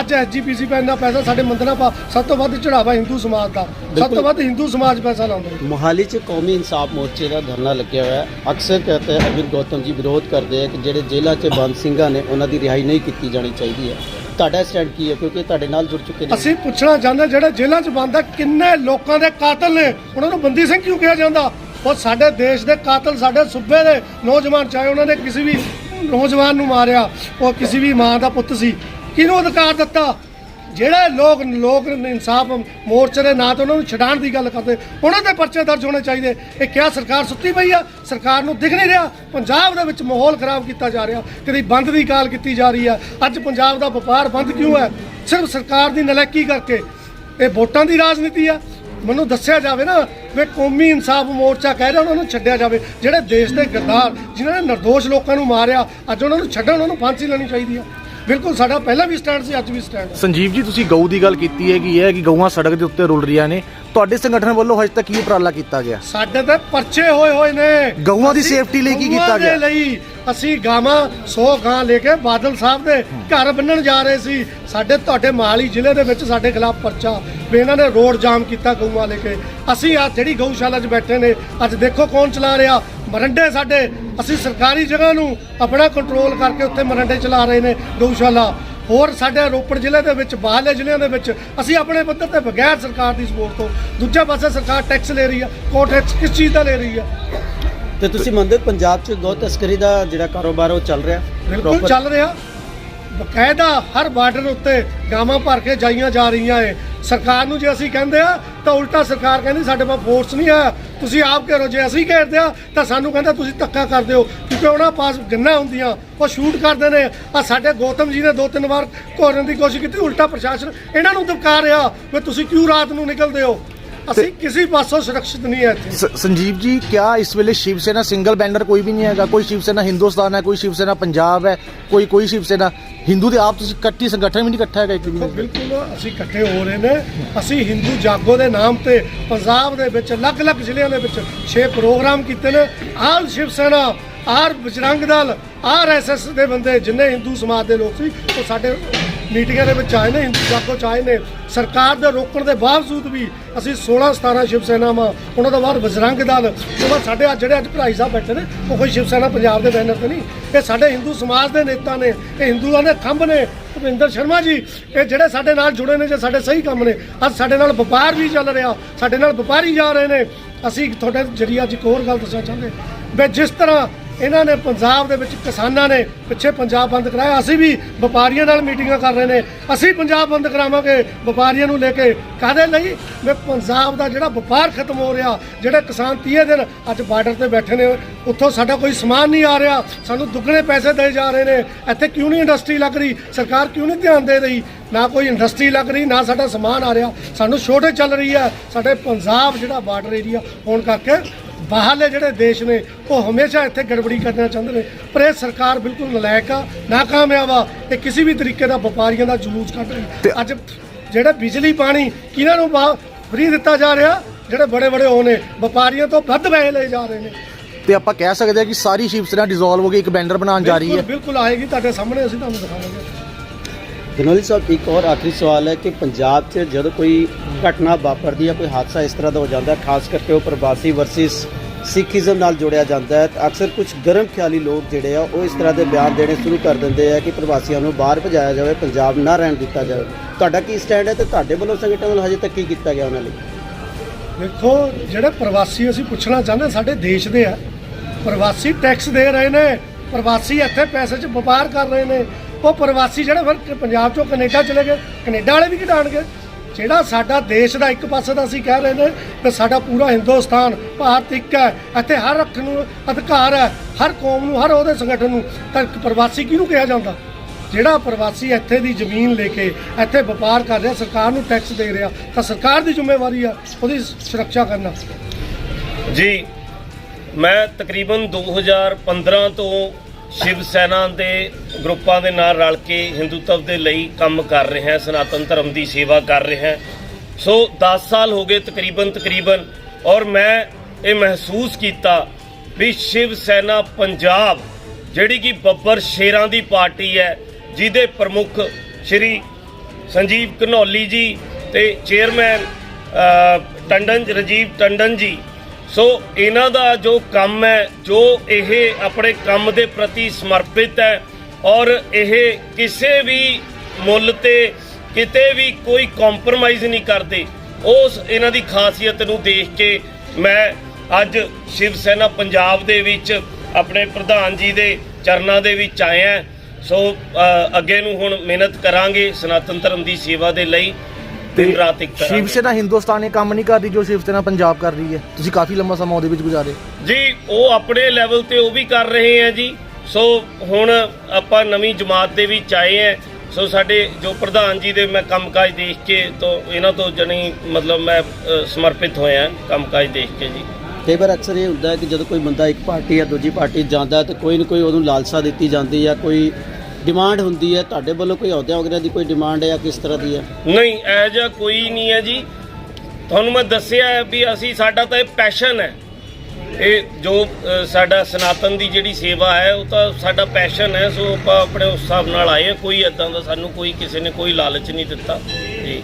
ਅੱਜ ਐਸਜੀਪੀਸੀ ਪੈ ਇੰਨਾ ਪੈਸਾ ਸਾਡੇ ਮੰਦਰਾਂ ਪਾ ਸਭ ਤੋਂ ਵੱਧ ਚੜਾਵਾ ਹਿੰਦੂ ਸਮਾਜ ਦਾ। ਸਭ। ਤੋਂ ਵੱਧ ਹਿੰਦੂ ਸਮਾਜ ਪੈਸਾ ਲਾਉਂਦਾ ਹੈ। ਮੋਹਾਲੀ 'ਚ ਕੌਮੀ ਇਨਸਾਫ ਮੋਰਚੇ ਦਾ ਧਰਨਾ ਲੱਗਿਆ ਹੋਇਆ ਹੈ। ਅਕਸਰ ਕਹਤੇ ਹੈ ਅਰਵਿੰਦ ਗੌਤਮ ਜੀ ਵਿਰੋਧ ਕਰਦੇ ਆ ਕਿ ਜਿਹੜੇ ਜੇਲ੍ਹਾਂ 'ਚ ਬੰਦ ਸਿੰਘਾਂ ਨੇ ਉਹਨਾਂ ਦੀ ਰਿਹਾਈ ਨਹੀਂ ਕੀਤੀ ਜਾਣੀ ਚਾਹੀਦੀ ਹੈ। ਤੁਹਾਡਾ ਸਟੈਂਡ ਕੀ ਹੈ? ਕਿਉਂਕਿ ਤੁਹਾਡੇ ਨਾਲ ਜੁੜ ਚੁੱਕੇ ਨੇ। ਅਸੀਂ ਪੁੱਛਣਾ ਚਾਹੁੰਦੇ ਜਿਹੜੇ ਜੇਲ੍ਹਾਂ 'ਚ ਬੰਦ ਆ ਕਿੰਨੇ ਲੋਕਾਂ ਦੇ ਕਾਤਲ ਨੇ? ਉਹਨਾਂ ਨੂੰ ਬੰਦੀ ਸਿੰਘ ਕਿਉਂ ਕਿਹਾ ਜਾਂਦਾ? ਉਹ ਸਾਡੇ ਦੇਸ਼ ਦੇ ਕਾਤਲ ਸਾਡੇ ਸੂਬੇ ਦੇ ਨੌਜਵਾਨ ਚਾਹੇ ਉਹਨਾਂ ਨੇ ਕਿਸੇ ਵੀ ਨੌਜਵਾਨ ਨੂੰ ਮਾਰਿਆ ਉਹ ਕਿਸੇ ਵੀ ਮਾਂ ਦਾ ਪੁੱਤ ਸੀ। ਕਿਹਨੂੰ ਅਧਿਕਾਰ ਦਿੱਤਾ? ਜਿਹੜੇ ਲੋਕ ਲੋਕ ਇਨਸਾਫ ਮੋਰਚੇ ਦੇ ਨਾਂ ਤੇ ਉਹਨਾਂ ਨੂੰ ਛਡਾਣ ਦੀ ਗੱਲ ਕਰਦੇ, ਉਹਨਾਂ ਦੇ ਪਰਚੇ ਦਰਜ ਹੋਣੇ ਚਾਹੀਦੇ। ਇਹ ਕਿਹਾ ਸਰਕਾਰ ਸੁੱਤੀ ਪਈ ਆ? ਸਰਕਾਰ ਨੂੰ ਦਿਖ ਨਹੀਂ ਰਿਹਾ। ਪੰਜਾਬ ਦੇ ਵਿੱਚ ਮਾਹੌਲ ਖਰਾਬ ਕੀਤਾ ਜਾ ਰਿਹਾ। ਕਦੀ ਬੰਦ ਦੀ ਕਾਲ ਕੀਤੀ ਜਾ ਰਹੀ ਆ। ਅੱਜ ਪੰਜਾਬ ਦਾ ਵਪਾਰ ਬੰਦ ਕਿਉਂ ਹੈ? ਸਿਰਫ ਸਰਕਾਰ ਦੀ ਨਲਾਇਕੀ ਕਰਕੇ। ਇਹ ਵੋਟਾਂ ਦੀ ਰਾਜਨੀਤੀ ਆ। ਮੈਨੂੰ ਦੱਸਿਆ ਜਾਵੇ ਨਾ, ਵੀ ਕੌਮੀ ਇਨਸਾਫ ਮੋਰਚਾ ਕਹਿ ਰਿਹਾ ਉਹਨਾਂ ਨੂੰ ਛੱਡਿਆ ਜਾਵੇ। ਜਿਹੜੇ ਦੇਸ਼ ਦੇ ਗੱਦਾਰ, ਜਿਨ੍ਹਾਂ ਨੇ ਨਿਰਦੋਸ਼ ਲੋਕਾਂ ਨੂੰ ਮਾਰਿਆ, ਅੱਜ ਉਹਨਾਂ ਨੂੰ ਛੱਡਣ ਉਹਨਾਂ ਨੂੰ ਫਾਂਸੀ ਲੈਣੀ ਚਾਹੀਦੀ ਆ। ਬਿਲਕੁਲ ਸਾਡਾ ਪਹਿਲਾਂ ਵੀ ਸਟੈਂਡ ਸੀ ਅੱਜ ਵੀ ਸਟੈਂਡ ਹੈ। ਸੰਜੀਵ ਜੀ ਤੁਸੀਂ ਗਊ ਦੀ ਗੱਲ ਕੀਤੀ ਹੈ ਕਿ ਇਹ ਹੈ ਕਿ ਗਊਆਂ ਸੜਕ ਦੇ ਉੱਤੇ ਰੁਲ ਰਹੀਆਂ ਨੇ। ਤੁਹਾਡੇ ਸੰਗਠਨ ਵੱਲੋਂ ਹਜੇ ਤੱਕ ਕੀ ਉਪਰਾਲਾ ਕੀਤਾ ਗਿਆ? ਸਾਡੇ ਤੇ ਪਰਚੇ ਹੋਏ ਹੋਏ ਨੇ। ਗਊਆਂ ਦੀ ਅਸੀਂ safety ਲਈ ਕੀ ਗਊਆਂ ਕੀਤਾ ਦੇ ਗਿਆ? ਲਈ ਅਸੀਂ ਗਾਵਾਂ 100 ਗਾਂ ਲੈ ਕੇ ਬਾਦਲ ਸਾਹਿਬ ਦੇ ਘਰ ਬੰਨਣ ਜਾ ਰਹੇ ਸੀ। ਸਾਡੇ ਤੁਹਾਡੇ ਮਹਾਲੀ ਜ਼ਿਲ੍ਹੇ ਦੇ ਵਿੱਚ ਸਾਡੇ ਖਿਲਾਫ ਪਰਚਾ ਵੀ ਇਹਨਾਂ ਨੇ ਰੋਡ ਜਾਮ ਕੀਤਾ ਗਊਆਂ ਲੈ ਕੇ। ਅਸੀਂ ਆ ਜਿਹੜੀ ਗਊਸ਼ਾਲਾ 'ਚ ਬੈਠੇ ਨੇ ਅੱਜ ਦੇਖੋ ਕੌਣ ਚਲਾ ਰਿਹਾ। ਮਰੰਡੇ ਸਾਡੇ ਅਸੀਂ ਸਰਕਾਰੀ ਜਗ੍ਹਾ ਨੂੰ ਆਪਣਾ ਕੰਟਰੋਲ ਕਰਕੇ ਉੱਥੇ ਮਰੰਡੇ ਚਲਾ ਰਹੇ ਨੇ ਗਊਸ਼ਾਲਾ ਹੋਰ ਸਾਡੇ ਰੋਪੜ ਜ਼ਿਲ੍ਹੇ ਦੇ ਵਿੱਚ ਬਾਹਰਲੇ ਜ਼ਿਲ੍ਹਿਆਂ ਦੇ ਵਿੱਚ ਅਸੀਂ ਆਪਣੇ ਪੱਧਰ ਤੇ ਬਗੈਰ ਸਰਕਾਰ ਦੀ ਸਪੋਰਟ ਤੋਂ ਦੂਜੇ ਪਾਸੇ ਸਰਕਾਰ ਟੈਕਸ ਲੈ ਰਹੀ ਆ ਕੋ ਟੈਕਸ ਕਿਸ ਚੀਜ਼ ਦਾ ਲੈ ਰਹੀ ਆ? ਤੇ ਤੁਸੀਂ ਮੰਨਦੇ ਪੰਜਾਬ 'ਚ ਗौ ਤਸਕਰੀ ਦਾ ਜਿਹੜਾ ਕਾਰੋਬਾਰ ਉਹ ਚੱਲ ਰਿਹਾ? ਬਿਲਕੁਲ? ਚੱਲ ਰਿਹਾ। ਬਕਾਇਦਾ ਹਰ ਬਾਰਡਰ ਉੱਤੇ ਗਾਵਾਂ ਭਰ ਕੇ ਜਾਈਆਂ ਜਾ ਰਹੀਆਂ ਏ। ਸਰਕਾਰ ਨੂੰ ਜੇ ਅਸੀਂ ਕਹਿੰਦੇ ਆ, ਤਾਂ ਉਲਟਾ ਸਰਕਾਰ ਕਹਿੰਦੀ ਸਾਡੇ ਕੋਲ ਫੋਰਸ ਨਹੀਂ ਆ ਤੁਸੀਂ ਆਪ ਘੇਰੋ, ਜੇ ਅਸੀਂ ਘੇਰਦੇ ਆ, ਤਾਂ ਸਾਨੂੰ ਕਹਿੰਦਾ ਤੁਸੀਂ ਧੱਕਾ ਕਰਦੇ ਹੋ ਕਿਉਂਕਿ ਉਹਨਾਂ ਪਾਸ ਗੰਨਾ ਹੁੰਦੀਆਂ, ਉਹ ਸ਼ੂਟ ਕਰਦੇ ਨੇ। ਆ ਸਾਡੇ ਗੌਤਮ ਜੀ ਨੇ ਦੋ ਤਿੰਨ ਵਾਰ ਘੋਰਨ ਦੀ ਕੋਸ਼ਿਸ਼ ਕੀਤੀ, ਉਲਟਾ ਪ੍ਰਸ਼ਾਸਨ ਇਹਨਾਂ ਨੂੰ ਦਬਕਾ ਰਿਹਾ ਵੀ ਤੁਸੀਂ ਕਿਉਂ ਰਾਤ ਨੂੰ ਨਿਕਲਦੇ ਹੋ? ਅਸੀਂ ਕਿਸੇ ਪਾਸੋਂ ਸੁਰੱਖਿਅਤ ਨਹੀਂ ਹੈ ਇੱਥੇ। ਸ- ਸੰਜੀਵ ਜੀ ਕਿਆ ਇਸ ਵੇਲੇ ਸ਼ਿਵ ਸੈਨਾ ਸਿੰਗਲ ਬੈਨਰ ਕੋਈ ਵੀ ਨਹੀਂ ਹੈਗਾ? ਕੋਈ ਸ਼ਿਵ ਸੈਨਾ ਹਿੰਦੁਸਤਾਨ ਹੈ ਕੋਈ ਸ਼ਿਵ ਸੈਨਾ ਪੰਜਾਬ ਹੈ ਕੋਈ ਕੋਈ ਸ਼ਿਵ ਸੈਨਾ ਹਿੰਦੂ ਦੇ ਆਪ ਤੁਸੀਂ ਇਕੱਠੀ ਸੰਗਠਨ ਵੀ ਨਹੀਂ ਇਕੱਠਾ ਹੈਗਾ ਇੱਕ ਵੀ ਦੇਖੋ, ਬਿਲਕੁਲ ਅਸੀਂ ਇਕੱਠੇ ਹੋ ਰਹੇ ਨੇ। ਅਸੀਂ ਹਿੰਦੂ ਜਾਗੋ ਦੇ ਨਾਮ ਤੇ ਪੰਜਾਬ ਦੇ ਵਿੱਚ ਅਲੱਗ-ਅਲੱਗ ਜ਼ਿਲ੍ਹਿਆਂ ਦੇ ਵਿੱਚ 6 ਪ੍ਰੋਗਰਾਮ ਕੀਤੇ ਨੇ। All Shiv Sena or Bajrang Dal R S ਦੇ ਬੰਦੇ ਜਿੰਨੇ ਹਿੰਦੂ ਸਮਾਜ ਦੇ ਲੋਕ ਸੀ ਉਹ ਸਾਡੇ ਮੀਟਿੰਗਾਂ ਦੇ ਵਿੱਚ ਆਏ ਨੇ ਹਿੰਦੂ ਜਾਗੋ ਚ ਆਏ ਨੇ। ਸਰਕਾਰ ਦੇ ਰੋਕਣ ਦੇ ਬਾਵਜੂਦ ਵੀ ਅਸੀਂ 16 17 ਸ਼ਿਵ ਸੈਨਾਵਾਂ ਉਹਨਾਂ ਤੋਂ ਬਾਅਦ ਬਜਰੰਗ ਦਲ। ਉਸ ਤੋਂ ਬਾਅਦ ਸਾਡੇ ਅੱਜ ਜਿਹੜੇ ਅੱਜ ਭਰਾਈ ਸਾਹਿਬ ਬੈਠੇ ਨੇ, ਉਹ ਕੋਈ ਸ਼ਿਵ ਸੈਨਾ ਪੰਜਾਬ ਦੇ ਬੈਨਰ ਤੇ ਨਹੀਂ। ਇਹ ਸਾਡੇ ਹਿੰਦੂ ਸਮਾਜ ਦੇ ਨੇਤਾ ਨੇ, ਇਹ ਹਿੰਦੂਆਂ ਦੇ ਖੰਭ ਨੇ, ਭੁਪਿੰਦਰ ਸ਼ਰਮਾ ਜੀ, ਇਹ ਜਿਹੜੇ ਸਾਡੇ ਨਾਲ ਜੁੜੇ ਨੇ, ਜੇ ਸਾਡੇ ਸਹੀ ਕੰਮ ਨੇ, ਅੱਜ ਸਾਡੇ ਨਾਲ ਵਪਾਰ ਵੀ ਚੱਲ ਰਿਹਾ, ਸਾਡੇ ਨਾਲ ਵਪਾਰੀ ਜਾ ਰਹੇ ਨੇ। ਅਸੀਂ ਤੁਹਾਡੇ ਜਰੀਏ ਅੱਜ ਇੱਕ ਹੋਰ ਗੱਲ ਦੱਸਣਾ ਚਾਹੁੰਦੇ ਵੀ ਜਿਸ ਤਰ੍ਹਾਂ ਇਹਨਾਂ ਨੇ ਪੰਜਾਬ ਦੇ ਵਿੱਚ ਕਿਸਾਨਾਂ ਨੇ ਪਿੱਛੇ ਪੰਜਾਬ ਬੰਦ ਕਰਾਇਆ। ਅਸੀਂ ਵੀ ਵਪਾਰੀਆਂ ਨਾਲ ਮੀਟਿੰਗਾਂ ਕਰ ਰਹੇ ਨੇ। ਅਸੀਂ ਪੰਜਾਬ ਬੰਦ ਕਰਾਵਾਂਗੇ, ਵਪਾਰੀਆਂ ਨੂੰ ਲੈ ਕੇ ਕਾਹਦੇ ਲਈ? ਵੀ ਪੰਜਾਬ ਦਾ ਜਿਹੜਾ ਵਪਾਰ ਖਤਮ ਹੋ ਰਿਹਾ, ਜਿਹੜੇ ਕਿਸਾਨ 30 ਦਿਨ ਅੱਜ ਬਾਰਡਰ ਤੇ ਬੈਠੇ ਨੇ, ਉੱਥੋਂ ਸਾਡਾ ਕੋਈ ਸਮਾਨ ਨਹੀਂ ਆ ਰਿਹਾ। ਸਾਨੂੰ ਦੁੱਗਣੇ ਪੈਸੇ ਦੇ ਜਾ ਰਹੇ ਨੇ। ਇੱਥੇ ਕਿਉਂ ਨਹੀਂ ਇੰਡਸਟਰੀ ਲੱਗ ਰਹੀ? ਸਰਕਾਰ ਕਿਉਂ ਨਹੀਂ ਧਿਆਨ ਦੇ ਰਹੀ? ਨਾ ਕੋਈ ਇੰਡਸਟਰੀ ਲੱਗ ਰਹੀ, ਨਾ ਸਾਡਾ ਸਮਾਨ ਆ ਰਿਹਾ। ਸਾਨੂੰ ਛੋਟੇ ਚੱਲ ਰਹੀ ਹੈ। ਸਾਡੇ ਪੰਜਾਬ ਜਿਹੜਾ ਬਾਰਡਰ ਏਰੀਆ ਹੋਣ ਕਰਕੇ ਬਾਹਰਲੇ ਜਿਹੜੇ ਦੇਸ਼ ਨੇ ਉਹ ਹਮੇਸ਼ਾ ਇੱਥੇ ਗੜਬੜੀ ਕਰਨਾ ਚਾਹੁੰਦੇ ਨੇ। ਪਰ ਇਹ ਸਰਕਾਰ ਬਿਲਕੁਲ ਨਲਾਇਕ ਆ ਨਾਕਾਮਯਾਬ ਆ ਇਹ ਕਿਸੇ ਵੀ ਤਰੀਕੇ ਦਾ ਵਪਾਰੀਆਂ ਦਾ ਜਲੂਸ ਕੱਢ ਰਹੀ। ਤੇ- ਅੱਜ ਜਿਹੜਾ ਬਿਜਲੀ ਪਾਣੀ ਕਿਹਨਾਂ ਨੂੰ ਫ੍ਰੀ ਦਿੱਤਾ ਜਾ ਰਿਹਾ ਜਿਹੜੇ ਬੜੇ ਬੜੇ ਉਹ ਨੇ ਵਪਾਰੀਆਂ ਤੋਂ ਵੱਧ ਪੈਸੇ ਲਏ ਜਾ ਰਹੇ ਨੇ। ਤੇ ਆਪਾਂ ਕਹਿ ਸਕਦੇ ਹਾਂ ਕਿ ਸਾਰੀ ਸ਼ਿਵ ਸੈਨਾ ਡਿਸੋਲਵ ਹੋ ਕੇ ਇੱਕ ਬੈਨਰ ਬਣਾਉਣ ਜਾ ਰਹੀ ਹੈ। ਬਿਲਕੁਲ ਆਏਗੀ ਤੁਹਾਡੇ ਸਾਹਮਣੇ ਅਸੀਂ ਤੁਹਾਨੂੰ ਦਿਖਾਵਾਂਗੇ। ਜਨਰਲ ਸਾਹਿਬ, ਇੱਕ ਹੋਰ ਆਖਰੀ ਸਵਾਲ ਹੈ ਕਿ ਪੰਜਾਬ 'ਚ ਜਦੋਂ ਕੋਈ ਘਟਨਾ ਵਾਪਰਦੀ ਹੈ, ਕੋਈ ਹਾਦਸਾ ਇਸ ਤਰ੍ਹਾਂ ਦਾ ਹੋ ਜਾਂਦਾ ਖਾਸ ਕਰਕੇ ਉਹ ਪ੍ਰਵਾਸੀ ਵਰਸਸ ਸਿੱਖੀਜ਼ਮ ਨਾਲ ਜੋੜਿਆ ਜਾਂਦਾ ਹੈ, ਤਾਂ ਅਕਸਰ ਕੁਝ ਗਰਮ ਖਿਆਲੀ ਲੋਕ ਜਿਹੜੇ ਆ, ਉਹ ਇਸ ਤਰ੍ਹਾਂ ਦੇ ਬਿਆਨ ਦੇਣੇ ਸ਼ੁਰੂ ਕਰ ਦਿੰਦੇ ਆ ਕਿ ਪ੍ਰਵਾਸੀਆਂ ਨੂੰ ਬਾਹਰ ਭਜਾਇਆ ਜਾਵੇ, ਪੰਜਾਬ ਨਾ ਰਹਿਣ ਦਿੱਤਾ ਜਾਵੇ। ਤੁਹਾਡਾ ਕੀ ਸਟੈਂਡ ਹੈ ਤੇ ਤੁਹਾਡੇ ਵੱਲੋਂ ਸੰਗਠਨ ਵੱਲੋਂ ਹਜੇ ਤੱਕ ਕੀ ਕੀਤਾ ਗਿਆ ਉਹਨਾਂ ਲਈ? ਦੇਖੋ, ਜਿਹੜੇ ਪ੍ਰਵਾਸੀ ਅਸੀਂ ਪੁੱਛਣਾ ਚਾਹੁੰਦੇ ਸਾਡੇ ਦੇਸ਼ ਦੇ ਆ। ਪ੍ਰਵਾਸੀ ਟੈਕਸ ਦੇ ਰਹੇ ਨੇ, ਪ੍ਰਵਾਸੀ ਇੱਥੇ ਪੈਸੇ 'ਚ ਵਪਾਰ ਕਰ ਰਹੇ ਨੇ। ਉਹ ਪ੍ਰਵਾਸੀ ਜਿਹੜੇ ਫਿਰ ਪੰਜਾਬ 'ਚੋਂ ਕੈਨੇਡਾ ਚਲੇ ਗਏ, ਕੈਨੇਡਾ ਵਾਲੇ ਵੀ ਘਟਾਣਗੇ ਜਿਹੜਾ ਸਾਡਾ ਦੇਸ਼ ਦਾ ਇੱਕ ਪਾਸੇ ਦਾ ਅਸੀਂ ਕਹਿ ਰਹੇ ਨੇ ਕਿ ਸਾਡਾ ਪੂਰਾ ਹਿੰਦੁਸਤਾਨ ਭਾਰਤ ਇੱਕ ਹੈ, ਇੱਥੇ ਹਰ ਅੱਖ ਨੂੰ ਅਧਿਕਾਰ ਹੈ, ਹਰ ਕੌਮ ਨੂੰ, ਹਰ ਉਹਦੇ ਸੰਗਠਨ ਨੂੰ। ਤਾਂ ਪ੍ਰਵਾਸੀ ਕਿਹਨੂੰ ਕਿਹਾ ਜਾਂਦਾ? ਜਿਹੜਾ ਪ੍ਰਵਾਸੀ ਇੱਥੇ ਦੀ ਜ਼ਮੀਨ ਲੈ ਕੇ ਇੱਥੇ ਵਪਾਰ ਕਰ ਰਿਹਾ, ਸਰਕਾਰ ਨੂੰ ਟੈਕਸ ਦੇ ਰਿਹਾ, ਤਾਂ ਸਰਕਾਰ ਦੀ ਜ਼ਿੰਮੇਵਾਰੀ ਆ ਉਹਦੀ ਸੁਰੱਖਿਆ ਕਰਨਾ। ਜੀ, ਮੈਂ ਤਕਰੀਬਨ 2015 ਤੋਂ ਸ਼ਿਵ ਸੈਨਾ ਦੇ ਗਰੁੱਪਾਂ ਦੇ ਨਾਲ ਰਲ ਕੇ ਹਿੰਦੂਤਵ ਦੇ ਲਈ ਕੰਮ ਕਰ ਰਿਹਾ ਹਾਂ, ਸਨਾਤਨ ਧਰਮ ਦੀ ਸੇਵਾ ਕਰ ਰਿਹਾ ਹਾਂ। ਸੋ 10 ਸਾਲ ਹੋ ਗਏ ਤਕਰੀਬਨ ਤਕਰੀਬਨ ਔਰ ਮੈਂ ਇਹ ਮਹਿਸੂਸ ਕੀਤਾ ਵੀ ਸ਼ਿਵ ਸੈਨਾ ਪੰਜਾਬ, ਜਿਹੜੀ ਕਿ ਬੱਬਰ ਸ਼ੇਰਾਂ ਦੀ ਪਾਰਟੀ ਹੈ, ਜਿਹਦੇ ਪ੍ਰਮੁੱਖ ਸ਼੍ਰੀ ਸੰਜੀਵ ਘਨੌਲੀ ਜੀ ਤੇ ਚੇਅਰਮੈਨ ਟੰਡਨ ਰਜੀਵ ਟੰਡਨ ਜੀ ਸੋ ਇਹਨਾਂ ਦਾ ਜੋ ਕੰਮ ਹੈ, ਜੋ ਇਹ ਆਪਣੇ ਕੰਮ ਦੇ ਪ੍ਰਤੀ ਸਮਰਪਿਤ ਹੈ ਔਰ ਇਹ ਕਿਸੇ ਵੀ ਮੁੱਲ ਤੇ ਕਿਤੇ ਵੀ ਕੋਈ ਕੰਪਰੋਮਾਈਜ਼ ਨਹੀਂ ਕਰਦੇ, ਉਸ ਇਹਨਾਂ ਦੀ ਖਾਸੀਅਤ ਨੂੰ ਦੇਖ ਕੇ ਮੈਂ ਅੱਜ ਸ਼ਿਵ ਸੈਨਾ ਪੰਜਾਬ ਦੇ ਵਿੱਚ ਆਪਣੇ ਪ੍ਰਧਾਨ ਜੀ ਦੇ ਚਰਨਾਂ ਦੇ ਵਿੱਚ ਆਇਆ। ਸੋ ਅੱਗੇ ਨੂੰ ਹੁਣ ਮਿਹਨਤ ਕਰਾਂਗੇ ਸਨਾਤਨ ਧਰਮ ਦੀ ਸੇਵਾ ਦੇ ਲਈ। ਦਿਨ ਰਾਤ ਇੱਕ ਸ਼ਿਵ ਸੈਨਾ ਹਿੰਦੁਸਤਾਨ ਇਹ ਕੰਮ ਨਹੀਂ ਕਰਦੀ ਜੋ ਸ਼ਿਵ ਸੈਨਾ ਪੰਜਾਬ ਕਰ ਰਹੀ ਹੈ। ਤੁਸੀਂ ਕਾਫੀ ਲੰਮਾ ਸਮਾਂ ਉਹਦੇ ਵਿੱਚ ਗੁਜ਼ਾਰੇ। ਜੀ ਉਹ ਆਪਣੇ ਲੈਵਲ ਤੇ ਉਹ ਵੀ ਕਰ ਰਹੇ ਆ ਜੀ। ਸੋ ਹੁਣ ਆਪਾਂ ਨਵੀਂ ਜਮਾਤ ਦੇ ਵਿੱਚ ਆਏ ਆ ਸੋ ਸਾਡੇ ਜੋ ਪ੍ਰਧਾਨ ਜੀ ਦੇ ਮੈਂ ਕੰਮਕਾਜ ਦੇਖ ਕੇ ਤੋਂ ਇਹਨਾਂ ਤੋਂ ਜਣੀ ਮਤਲਬ ਮੈਂ ਅ, ਸਮਰਪਿਤ ਹੋਇਆ ਕੰਮਕਾਜ ਦੇਖ ਕੇ ਜੀ। ਕਈ ਵਾਰ ਅਕਸਰ ਇਹ ਹੁੰਦਾ ਹੈ ਕਿ ਜਦੋਂ ਕੋਈ ਬੰਦਾ ਇੱਕ ਪਾਰਟੀ ਜਾਂ ਦੂਜੀ ਪਾਰਟੀ ਜਾਂਦਾ ਹੈ ਤਾਂ ਕੋਈ ਨਾ ਕੋਈ ਉਹਨੂੰ ਲਾਲਸਾ ਦਿੱਤੀ ਜਾਂਦੀ ਹੈ ਕੋਈ ਡਿਮਾਂਡ ਹੁੰਦੀ ਹੈ? ਤੁਹਾਡੇ ਵੱਲੋਂ ਕੋਈ ਅਹੁਦਿਆਂ ਵਗੈਰਾ ਦੀ ਕੋਈ ਡਿਮਾਂਡ ਹੈ ਜਾਂ ਕਿਸ ਤਰ੍ਹਾਂ ਦੀ ਹੈ? ਨਹੀਂ ਐ ਜਿਹਾ ਕੋਈ ਨਹੀਂ ਹੈ ਜੀ। ਤੁਹਾਨੂੰ ਮੈਂ ਦੱਸਿਆ ਹੈ ਵੀ ਅਸੀਂ ਸਾਡਾ ਤਾਂ ਇਹ ਪੈਸ਼ਨ ਹੈ। ਇਹ ਜੋ ਅ, ਸਾਡਾ ਸਨਾਤਨ ਦੀ ਜਿਹੜੀ ਸੇਵਾ ਹੈ ਉਹ ਤਾਂ ਸਾਡਾ ਪੈਸ਼ਨ ਹੈ ਸੋ ਆਪਾਂ ਆਪਣੇ ਉਸ ਹਿਸਾਬ ਨਾਲ ਆਏ ਹਾਂ। ਕੋਈ ਇਦਾਂ ਦਾ ਸਾਨੂੰ ਕੋਈ ਕਿਸੇ ਨੇ ਕੋਈ ਲਾਲਚ ਨਹੀਂ ਦਿੱਤਾ। ਜੀ।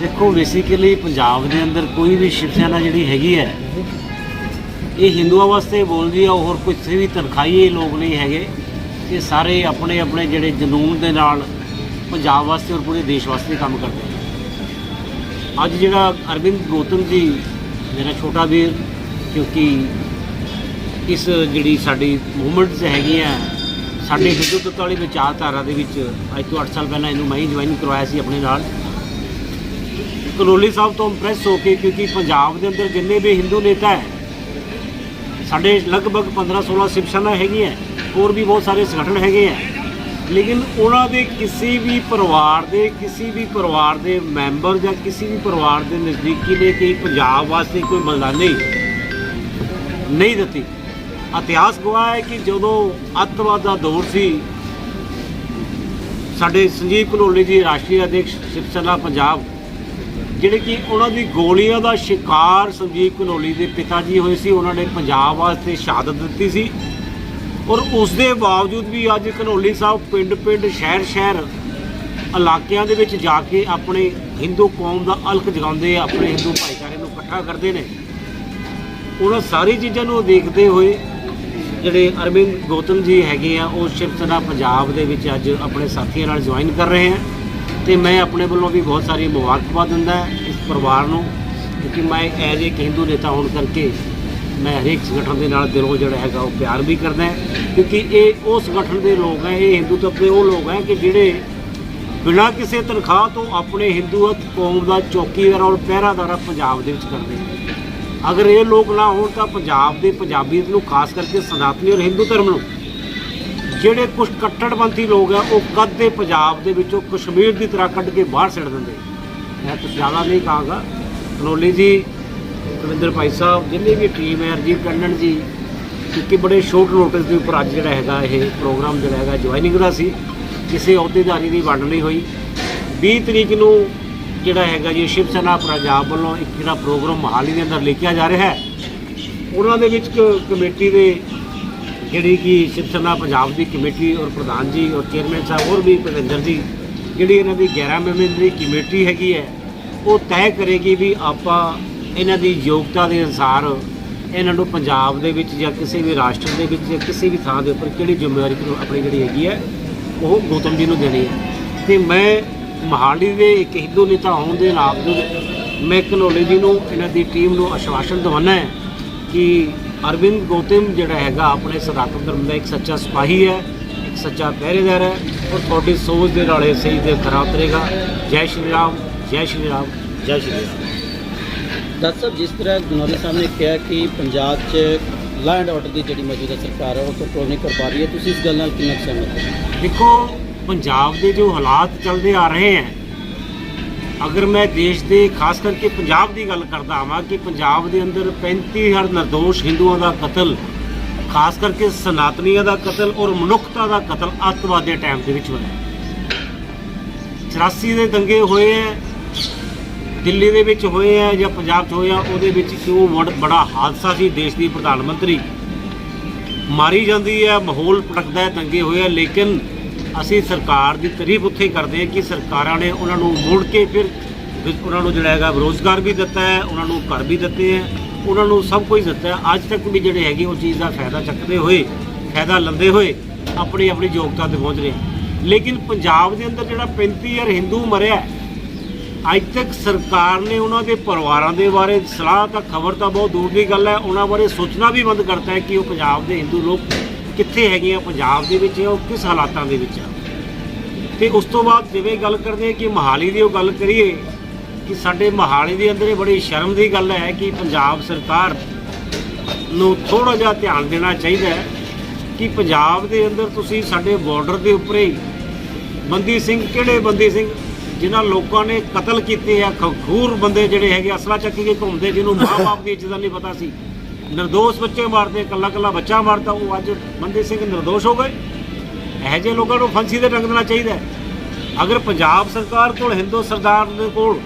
ਦੇਖੋ ਬੇਸਿਕਲੀ ਪੰਜਾਬ ਦੇ ਅੰਦਰ ਕੋਈ ਵੀ ਸ਼ਿਵ ਸੈਨਾ ਜਿਹੜੀ ਹੈਗੀ ਹੈ ਇਹ ਹਿੰਦੂਆਂ ਵਾਸਤੇ ਬੋਲਦੀ ਹੈ ਹੋਰ ਕਿਸੇ ਵੀ ਤਨਖਾਹੀਏ ਲੋਕ ਨਹੀਂ ਹੈਗੇ। ਇਹ ਸਾਰੇ ਆਪਣੇ ਆਪਣੇ ਜਿਹੜੇ ਜਨੂਨ ਦੇ ਨਾਲ ਪੰਜਾਬ ਵਾਸਤੇ ਔਰ ਪੂਰੇ ਦੇਸ਼ ਵਾਸਤੇ ਕੰਮ ਕਰਦੇ ਨੇ। ਅੱਜ ਜਿਹੜਾ ਅਰਵਿੰਦ ਗੌਤਮ ਜੀ, ਮੇਰਾ ਛੋਟਾ ਵੀਰ, ਕਿਉਂਕਿ ਇਸ ਜਿਹੜੀ ਸਾਡੀ ਮੂਵਮੈਂਟਸ ਹੈਗੀਆਂ, ਸਾਡੇ ਹਿੰਦੂ ਤੱਤ ਵਾਲੀ ਵਿਚਾਰਧਾਰਾ ਦੇ ਵਿੱਚ ਅੱਜ ਤੋਂ 8 ਸਾਲ ਪਹਿਲਾਂ ਇਹਨੂੰ ਮੈਂ ਹੀ ਜੁਆਇਨ ਕਰਵਾਇਆ ਸੀ ਆਪਣੇ ਨਾਲ। ਕਲੋਲੀ ਸਾਹਿਬ ਤੋਂ ਇੰਪ੍ਰੈਸ ਹੋ ਕੇ, ਕਿਉਂਕਿ ਪੰਜਾਬ ਦੇ ਅੰਦਰ ਜਿੰਨੇ ਵੀ ਹਿੰਦੂ ਨੇਤਾ ਹੈ, ਸਾਡੇ ਲਗਭਗ 15 16 ਸਿਵਸਨਾ ਹੈਗੀਆਂ। ਹੋਰ ਵੀ ਬਹੁਤ ਸਾਰੇ ਸੰਗਠਨ ਹੈਗੇ ਆ। ਲੇਕਿਨ ਉਹਨਾਂ ਦੇ ਕਿਸੇ ਵੀ ਪਰਿਵਾਰ ਦੇ, ਕਿਸੇ ਵੀ ਪਰਿਵਾਰ ਦੇ ਮੈਂਬਰ ਜਾਂ ਕਿਸੇ ਵੀ ਪਰਿਵਾਰ ਦੇ ਨਜ਼ਦੀਕੀ ਨੇ ਕਿ ਪੰਜਾਬ ਵਾਸਤੇ ਕੋਈ ਮਰਦਾਨੀ ਨਹੀਂ ਦਿੱਤੀ। ਇਤਿਹਾਸ ਗਵਾਹ ਹੈ ਕਿ ਜਦੋਂ ਅੱਤਵਾਦ ਦਾ ਦੌਰ ਸੀ, ਸਾਡੇ ਸੰਜੀਵ ਘਨੋਲੀ ਜੀ ਰਾਸ਼ਟਰੀ ਅਧਿਕਸ਼ ਸ਼ਿਵ ਸੈਨਾ ਪੰਜਾਬ, ਜਿਹੜੇ ਕਿ ਉਹਨਾਂ ਦੀ ਗੋਲੀਆਂ ਦਾ ਸ਼ਿਕਾਰ ਸੰਜੀਵ ਘਨੋਲੀ ਦੇ ਪਿਤਾ ਜੀ ਹੋਏ ਸੀ, ਉਹਨਾਂ ਨੇ ਪੰਜਾਬ ਵਾਸਤੇ ਸ਼ਹਾਦਤ ਦਿੱਤੀ ਸੀ। ਔਰ ਉਸ ਦੇ ਬਾਵਜੂਦ ਵੀ ਅੱਜ ਘਨੋਲੀ ਸਾਹਿਬ ਪਿੰਡ ਪਿੰਡ ਸ਼ਹਿਰ ਸ਼ਹਿਰ ਇਲਾਕਿਆਂ ਦੇ ਵਿੱਚ ਜਾ ਕੇ ਆਪਣੇ ਹਿੰਦੂ ਕੌਮ ਦਾ ਅਲਖ ਜਗਾਉਂਦੇ ਆ, ਆਪਣੇ ਹਿੰਦੂ ਭਾਈਚਾਰੇ ਨੂੰ ਇਕੱਠਾ ਕਰਦੇ ਨੇ, ਉਹਨਾਂ ਸਾਰੀ ਚੀਜ਼ਾਂ ਨੂੰ ਦੇਖਦੇ ਹੋਏ ਜਿਹੜੇ ਅਰਵਿੰਦ ਗੌਤਮ ਜੀ ਹੈਗੇ ਆ, ਉਹ ਸ਼ਿਵ ਸੈਨਾ ਪੰਜਾਬ ਦੇ ਵਿੱਚ ਅੱਜ ਆਪਣੇ ਸਾਥੀਆਂ ਨਾਲ ਜੁਆਇਨ ਕਰ ਰਹੇ ਆ ਤੇ ਮੈਂ ਆਪਣੇ ਵੱਲੋਂ ਵੀ ਬਹੁਤ ਸਾਰੀ ਮੁਬਾਰਕਬਾਦ ਦਿੰਦਾ ਇਸ ਪਰਿਵਾਰ ਨੂੰ ਕਿਉਂਕਿ ਮੈਂ ਐਜ਼ ਇੱਕ ਹਿੰਦੂ ਨੇਤਾ ਹੋਣ ਕਰਕੇ ਮੈਂ ਹਰੇਕ ਸੰਗਠਨ ਦੇ ਨਾਲ ਦਿਲੋਂ ਜਿਹੜਾ ਹੈਗਾ ਉਹ ਪਿਆਰ ਵੀ ਕਰਦਾ ਕਿਉਂਕਿ ਇਹ ਉਹ ਸੰਗਠਨ ਦੇ ਲੋਕ ਹੈ, ਇਹ ਹਿੰਦੂ ਤੱਤ ਦੇ ਉਹ ਲੋਕ ਹੈ ਕਿ ਜਿਹੜੇ ਬਿਨਾਂ ਕਿਸੇ ਤਨਖਾਹ ਤੋਂ ਆਪਣੇ ਹਿੰਦੂਅਤ ਕੌਮ ਦਾ ਚੌਕੀਦਾਰ ਔਰ ਪਹਿਰਾਦਾਰ ਪੰਜਾਬ ਦੇ ਵਿੱਚ ਕਰਦੇ ਅਗਰ ਇਹ ਲੋਕ ਨਾ ਹੋਣ ਤਾਂ ਪੰਜਾਬ ਦੇ ਪੰਜਾਬੀਅਤ ਨੂੰ, ਖਾਸ ਕਰਕੇ ਸਨਾਤਨੀ ਔਰ ਹਿੰਦੂ ਧਰਮ ਨੂੰ, ਜਿਹੜੇ ਕੁਝ ਕੱਟੜਪੰਥੀ ਲੋਕ ਆ ਉਹ ਕਦੇ ਪੰਜਾਬ ਦੇ ਵਿੱਚੋਂ ਕਸ਼ਮੀਰ ਦੀ ਤਰ੍ਹਾਂ ਕੱਢ ਕੇ ਬਾਹਰ ਸਿੱਟ ਦਿੰਦੇ ਮੈਂ ਕੁਝ ਜ਼ਿਆਦਾ ਨਹੀਂ ਕਹਾਂਗਾ। ਕਨੋਲੀ ਜੀ ਰਵਿੰਦਰ ਭਾਈ ਸਾਹਿਬ, ਜਿੰਨੀ ਵੀ ਟੀਮ ਹੈ ਰਜੀਵ ਟੰਡਨ ਜੀ, ਕਿਉਂਕਿ ਬੜੇ ਸ਼ੋਰਟ ਨੋਟਿਸ ਦੇ ਉੱਪਰ ਅੱਜ ਜਿਹੜਾ ਹੈਗਾ ਇਹ ਪ੍ਰੋਗਰਾਮ ਜਿਹੜਾ ਹੈਗਾ ਜੁਆਇਨਿੰਗ ਦਾ ਸੀ। ਕਿਸੇ ਅਹੁਦੇਦਾਰੀ ਦੀ ਵੰਡ ਨਹੀਂ ਹੋਈ। 20 ਤਰੀਕ ਨੂੰ ਜਿਹੜਾ ਹੈਗਾ ਜੀ ਸ਼ਿਵ ਸੈਨਾ ਪੰਜਾਬ ਵੱਲੋਂ ਇੱਕ ਜਿਹੜਾ ਪ੍ਰੋਗਰਾਮ ਮਹਾਲੀ ਦੇ ਅੰਦਰ ਲਿਖਿਆ ਜਾ ਰਿਹਾ ਹੈ। ਉਹਨਾਂ ਦੇ ਵਿੱਚ ਕਮੇਟੀ ਦੇ ਜਿਹੜੀ ਕਿ ਸ਼ਿਵ ਸੈਨਾ ਪੰਜਾਬ ਦੀ ਕਮੇਟੀ ਔਰ ਪ੍ਰਧਾਨ ਜੀ ਔਰ ਚੇਅਰਮੈਨ ਸਾਹਿਬ ਹੋਰ ਵੀ ਪ੍ਰਧਾਨ ਜੀ, ਜਿਹੜੀ ਇਹਨਾਂ ਦੀ 11 ਮੈਂਬਰ ਦੀ ਕਮੇਟੀ ਹੈਗੀ ਹੈ, ਉਹ ਤੈਅ ਕਰੇਗੀ ਵੀ ਆਪਾਂ ਇਹਨਾਂ ਦੀ ਯੋਗਤਾ ਦੇ ਅਨੁਸਾਰ ਇਹਨਾਂ ਨੂੰ ਪੰਜਾਬ ਦੇ ਵਿੱਚ ਜਾਂ ਕਿਸੇ ਵੀ ਰਾਸ਼ਟਰ ਦੇ ਵਿੱਚ ਜਾਂ ਕਿਸੇ ਵੀ ਥਾਂ ਦੇ ਉੱਪਰ ਕਿਹੜੀ ਜ਼ਿੰਮੇਵਾਰੀ ਆਪਣੀ ਜਿਹੜੀ ਹੈਗੀ ਹੈ, ਉਹ ਗੌਤਮ ਜੀ ਨੂੰ ਦੇਣੀ ਹੈ। ਤੇ ਮੈਂ ਮਹਾਲੀ ਦੇ ਇੱਕ ਹਿੰਦੂ ਨੇਤਾ ਹੋਣ ਦੇ ਨਾਤੇ ਮੈਂ ਕਨੋਲੇ ਜੀ ਨੂੰ, ਇਹਨਾਂ ਦੀ ਟੀਮ ਨੂੰ ਆਸ਼ਵਾਸਨ ਦਿਵਾਉਣਾ ਹੈ ਕਿ ਅਰਵਿੰਦ ਗੌਤਮ ਜਿਹੜਾ ਹੈਗਾ ਆਪਣੇ ਸਨਾਤਨ ਧਰਮ ਦਾ ਇੱਕ ਸੱਚਾ ਸਿਪਾਹੀ ਹੈ, ਇੱਕ ਸੱਚਾ ਪਹਿਰੇਦਾਰ ਹੈ ਔਰ ਤੁਹਾਡੀ ਸੋਚ ਦੇ ਨਾਲੇ ਸਹੀ ਦੇ ਖਰਾ ਉਤਰੇਗਾ। ਜੈ ਸ਼੍ਰੀ ਰਾਮ, ਜੈ ਸ਼੍ਰੀ ਰਾਮ, ਜੈ ਸ਼੍ਰੀ ਰਾਮ। ਡਾਕਟਰ ਸਾਹਿਬ, ਜਿਸ ਤਰ੍ਹਾਂ ਗੁਨਾਰੀ ਸਾਹਿਬ ਨੇ ਕਿਹਾ ਕਿ ਪੰਜਾਬ 'ਚ ਲਾਅ ਐਂਡ ਆਰਡਰ ਦੀ ਜਿਹੜੀ ਮੌਜੂਦਾ ਸਰਕਾਰ ਹੈ, ਉਹ ਕੰਟਰੋਲ ਨਹੀਂ ਕਰ ਪਾ ਰਹੀ ਹੈ, ਤੁਸੀਂ ਇਸ ਗੱਲ ਨਾਲ ਕਿੰਨਾ ਕੁ ਸਹਿਮਤ ਹੋ? ਦੇਖੋ, ਪੰਜਾਬ ਦੇ ਜੋ ਹਾਲਾਤ ਚੱਲਦੇ ਆ ਰਹੇ ਹੈ, ਅਗਰ ਮੈਂ ਦੇਸ਼ ਦੇ, ਖਾਸ ਕਰਕੇ ਪੰਜਾਬ ਦੀ ਗੱਲ ਕਰਦਾ ਹਾਂ ਕਿ ਪੰਜਾਬ ਦੇ ਅੰਦਰ 35000 ਨਿਰਦੋਸ਼ ਹਿੰਦੂਆਂ ਦਾ ਕਤਲ, ਖਾਸ ਕਰਕੇ ਸਨਾਤਨੀਆਂ ਦਾ ਕਤਲ ਔਰ ਮਨੁੱਖਤਾ ਦਾ ਕਤਲ ਅੱਤਵਾਦ ਦੇ ਟਾਈਮ ਦੇ ਵਿੱਚ ਹੋਇਆ 84 ਦੇ ਦੰਗੇ ਹੋਏ ਹੈ ਦਿੱਲੀ ਦੇ ਵਿੱਚ ਹੋਏ ਹੈ ਜਾਂ ਪੰਜਾਬ 'ਚ ਹੋਏ ਹੋਇਆ ਉਹਦੇ ਵਿੱਚ ਕਿਉਂ ਬੜ- ਬੜਾ ਹਾਦਸਾ ਸੀ ਦੇਸ਼ ਦੀ ਪ੍ਰਧਾਨ ਮੰਤਰੀ। ਮਾਰੀ ਜਾਂਦੀ ਹੈ ਮਾਹੌਲ ਭਟਕਦਾ ਹੈ ਦੰਗੇ ਹੋਏ ਆ, ਲੇਕਿਨ ਅਸੀਂ ਸਰਕਾਰ ਦੀ ਤਾਰੀਫ ਉੱਥੇ ਕਰਦੇ ਹਾਂ ਕਿ ਸਰਕਾਰਾਂ ਨੇ ਉਹਨਾਂ ਨੂੰ ਮੁੜ ਕੇ ਫਿਰ ਉਹਨਾਂ ਨੂੰ ਜਿਹੜਾ ਹੈਗਾ ਰੋਜ਼ਗਾਰ ਵੀ ਦਿੱਤਾ ਹੈ, ਉਹਨਾਂ ਨੂੰ ਘਰ ਵੀ ਦਿੱਤੇ ਹੈ, ਉਹਨਾਂ ਨੂੰ ਸਭ ਕੁਝ ਦਿੱਤਾ ਹੈ। ਅੱਜ ਤੱਕ ਵੀ ਜਿਹੜੇ ਹੈਗੇ ਉਹ ਚੀਜ਼ ਦਾ ਫਾਇਦਾ ਚੱਕਦੇ ਹੋਏ, ਫਾਇਦਾ ਲੈਂਦੇ ਹੋਏ ਆਪਣੀ ਆਪਣੀ ਯੋਗਤਾ ਤੇ ਪਹੁੰਚ ਰਹੇ। ਲੇਕਿਨ ਪੰਜਾਬ ਦੇ ਅੰਦਰ ਜਿਹੜਾ 35000 ਹਿੰਦੂ ਮਰਿਆ ਅੱਜ ਤੱਕ ਸਰਕਾਰ ਨੇ ਉਹਨਾਂ ਦੇ ਪਰਿਵਾਰਾਂ ਦੇ ਬਾਰੇ ਸਲਾਹ ਤਾਂ ਖਬਰ ਤਾਂ ਬਹੁਤ ਦੂਰ ਦੀ ਗੱਲ ਹੈ, ਉਹਨਾਂ ਬਾਰੇ ਸੋਚਣਾ ਵੀ ਬੰਦ ਕਰਤਾ ਹੈ ਕਿ ਉਹ ਪੰਜਾਬ ਦੇ ਹਿੰਦੂ ਲੋਕ ਕਿੱਥੇ ਹੈਗੇ ਆ, ਪੰਜਾਬ ਦੇ ਵਿੱਚ ਉਹ ਕਿਸ ਹਾਲਾਤਾਂ ਦੇ ਵਿੱਚ ਆ। ਤੇ ਉਸ ਤੋਂ ਬਾਅਦ ਜਿਵੇਂ ਗੱਲ ਕਰਦੇ ਆ ਕਿ ਮਹਾਲੀ ਦੀ ਉਹ ਗੱਲ ਕਰੀਏ ਕਿ ਸਾਡੇ ਮਹਾਲੀ ਦੇ ਅੰਦਰ ਇਹ ਬੜੀ ਸ਼ਰਮ ਦੀ ਗੱਲ ਹੈ ਕਿ ਪੰਜਾਬ ਸਰਕਾਰ ਨੂੰ ਥੋੜਾ ਜਿਹਾ ਧਿਆਨ ਦੇਣਾ ਚਾਹੀਦਾ ਹੈ ਕਿ ਪੰਜਾਬ ਦੇ ਅੰਦਰ ਤੁਸੀਂ ਸਾਡੇ ਬਾਰਡਰ ਦੇ ਉੱਪਰ ਹੀ ਬੰਦੀ ਸਿੰਘ ਕਿਹੜੇ ਬੰਦੀ ਸਿੰਘ? ਜਿਨ੍ਹਾਂ ਲੋਕਾਂ ਨੇ ਕਤਲ ਕੀਤੇ ਆ ਖੂਰ ਬੰਦੇ ਜਿਹੜੇ ਹੈਗੇ ਅਸਲਾ ਚੱਕੀ ਕੇ ਘੁੰਮਦੇ, ਜਿਹਨੂੰ ਮਾਂ-ਬਾਪ ਦੀ ਇੱਜ਼ਤ ਨਹੀਂ ਪਤਾ ਸੀ। ਨਿਰਦੋਸ਼ ਬੱਚੇ ਮਾਰਦੇ ਕੱਲਾ ਕੱਲਾ ਬੱਚਾ ਮਾਰਦਾ, ਉਹ ਅੱਜ ਬੰਦੀ ਸਿੰਘ ਨਿਰਦੋਸ਼ ਹੋ ਗਏ। ਇਹੋ ਜਿਹੇ ਲੋਕਾਂ ਨੂੰ ਫਾਂਸੀ ਤੇ ਟੰਗ ਦੇਣਾ ਚਾਹੀਦਾ ਅਗਰ ਪੰਜਾਬ ਸਰਕਾਰ ਕੋਲ, ਹਿੰਦੂ ਸਰਦਾਰ ਦੇ ਕੋਲ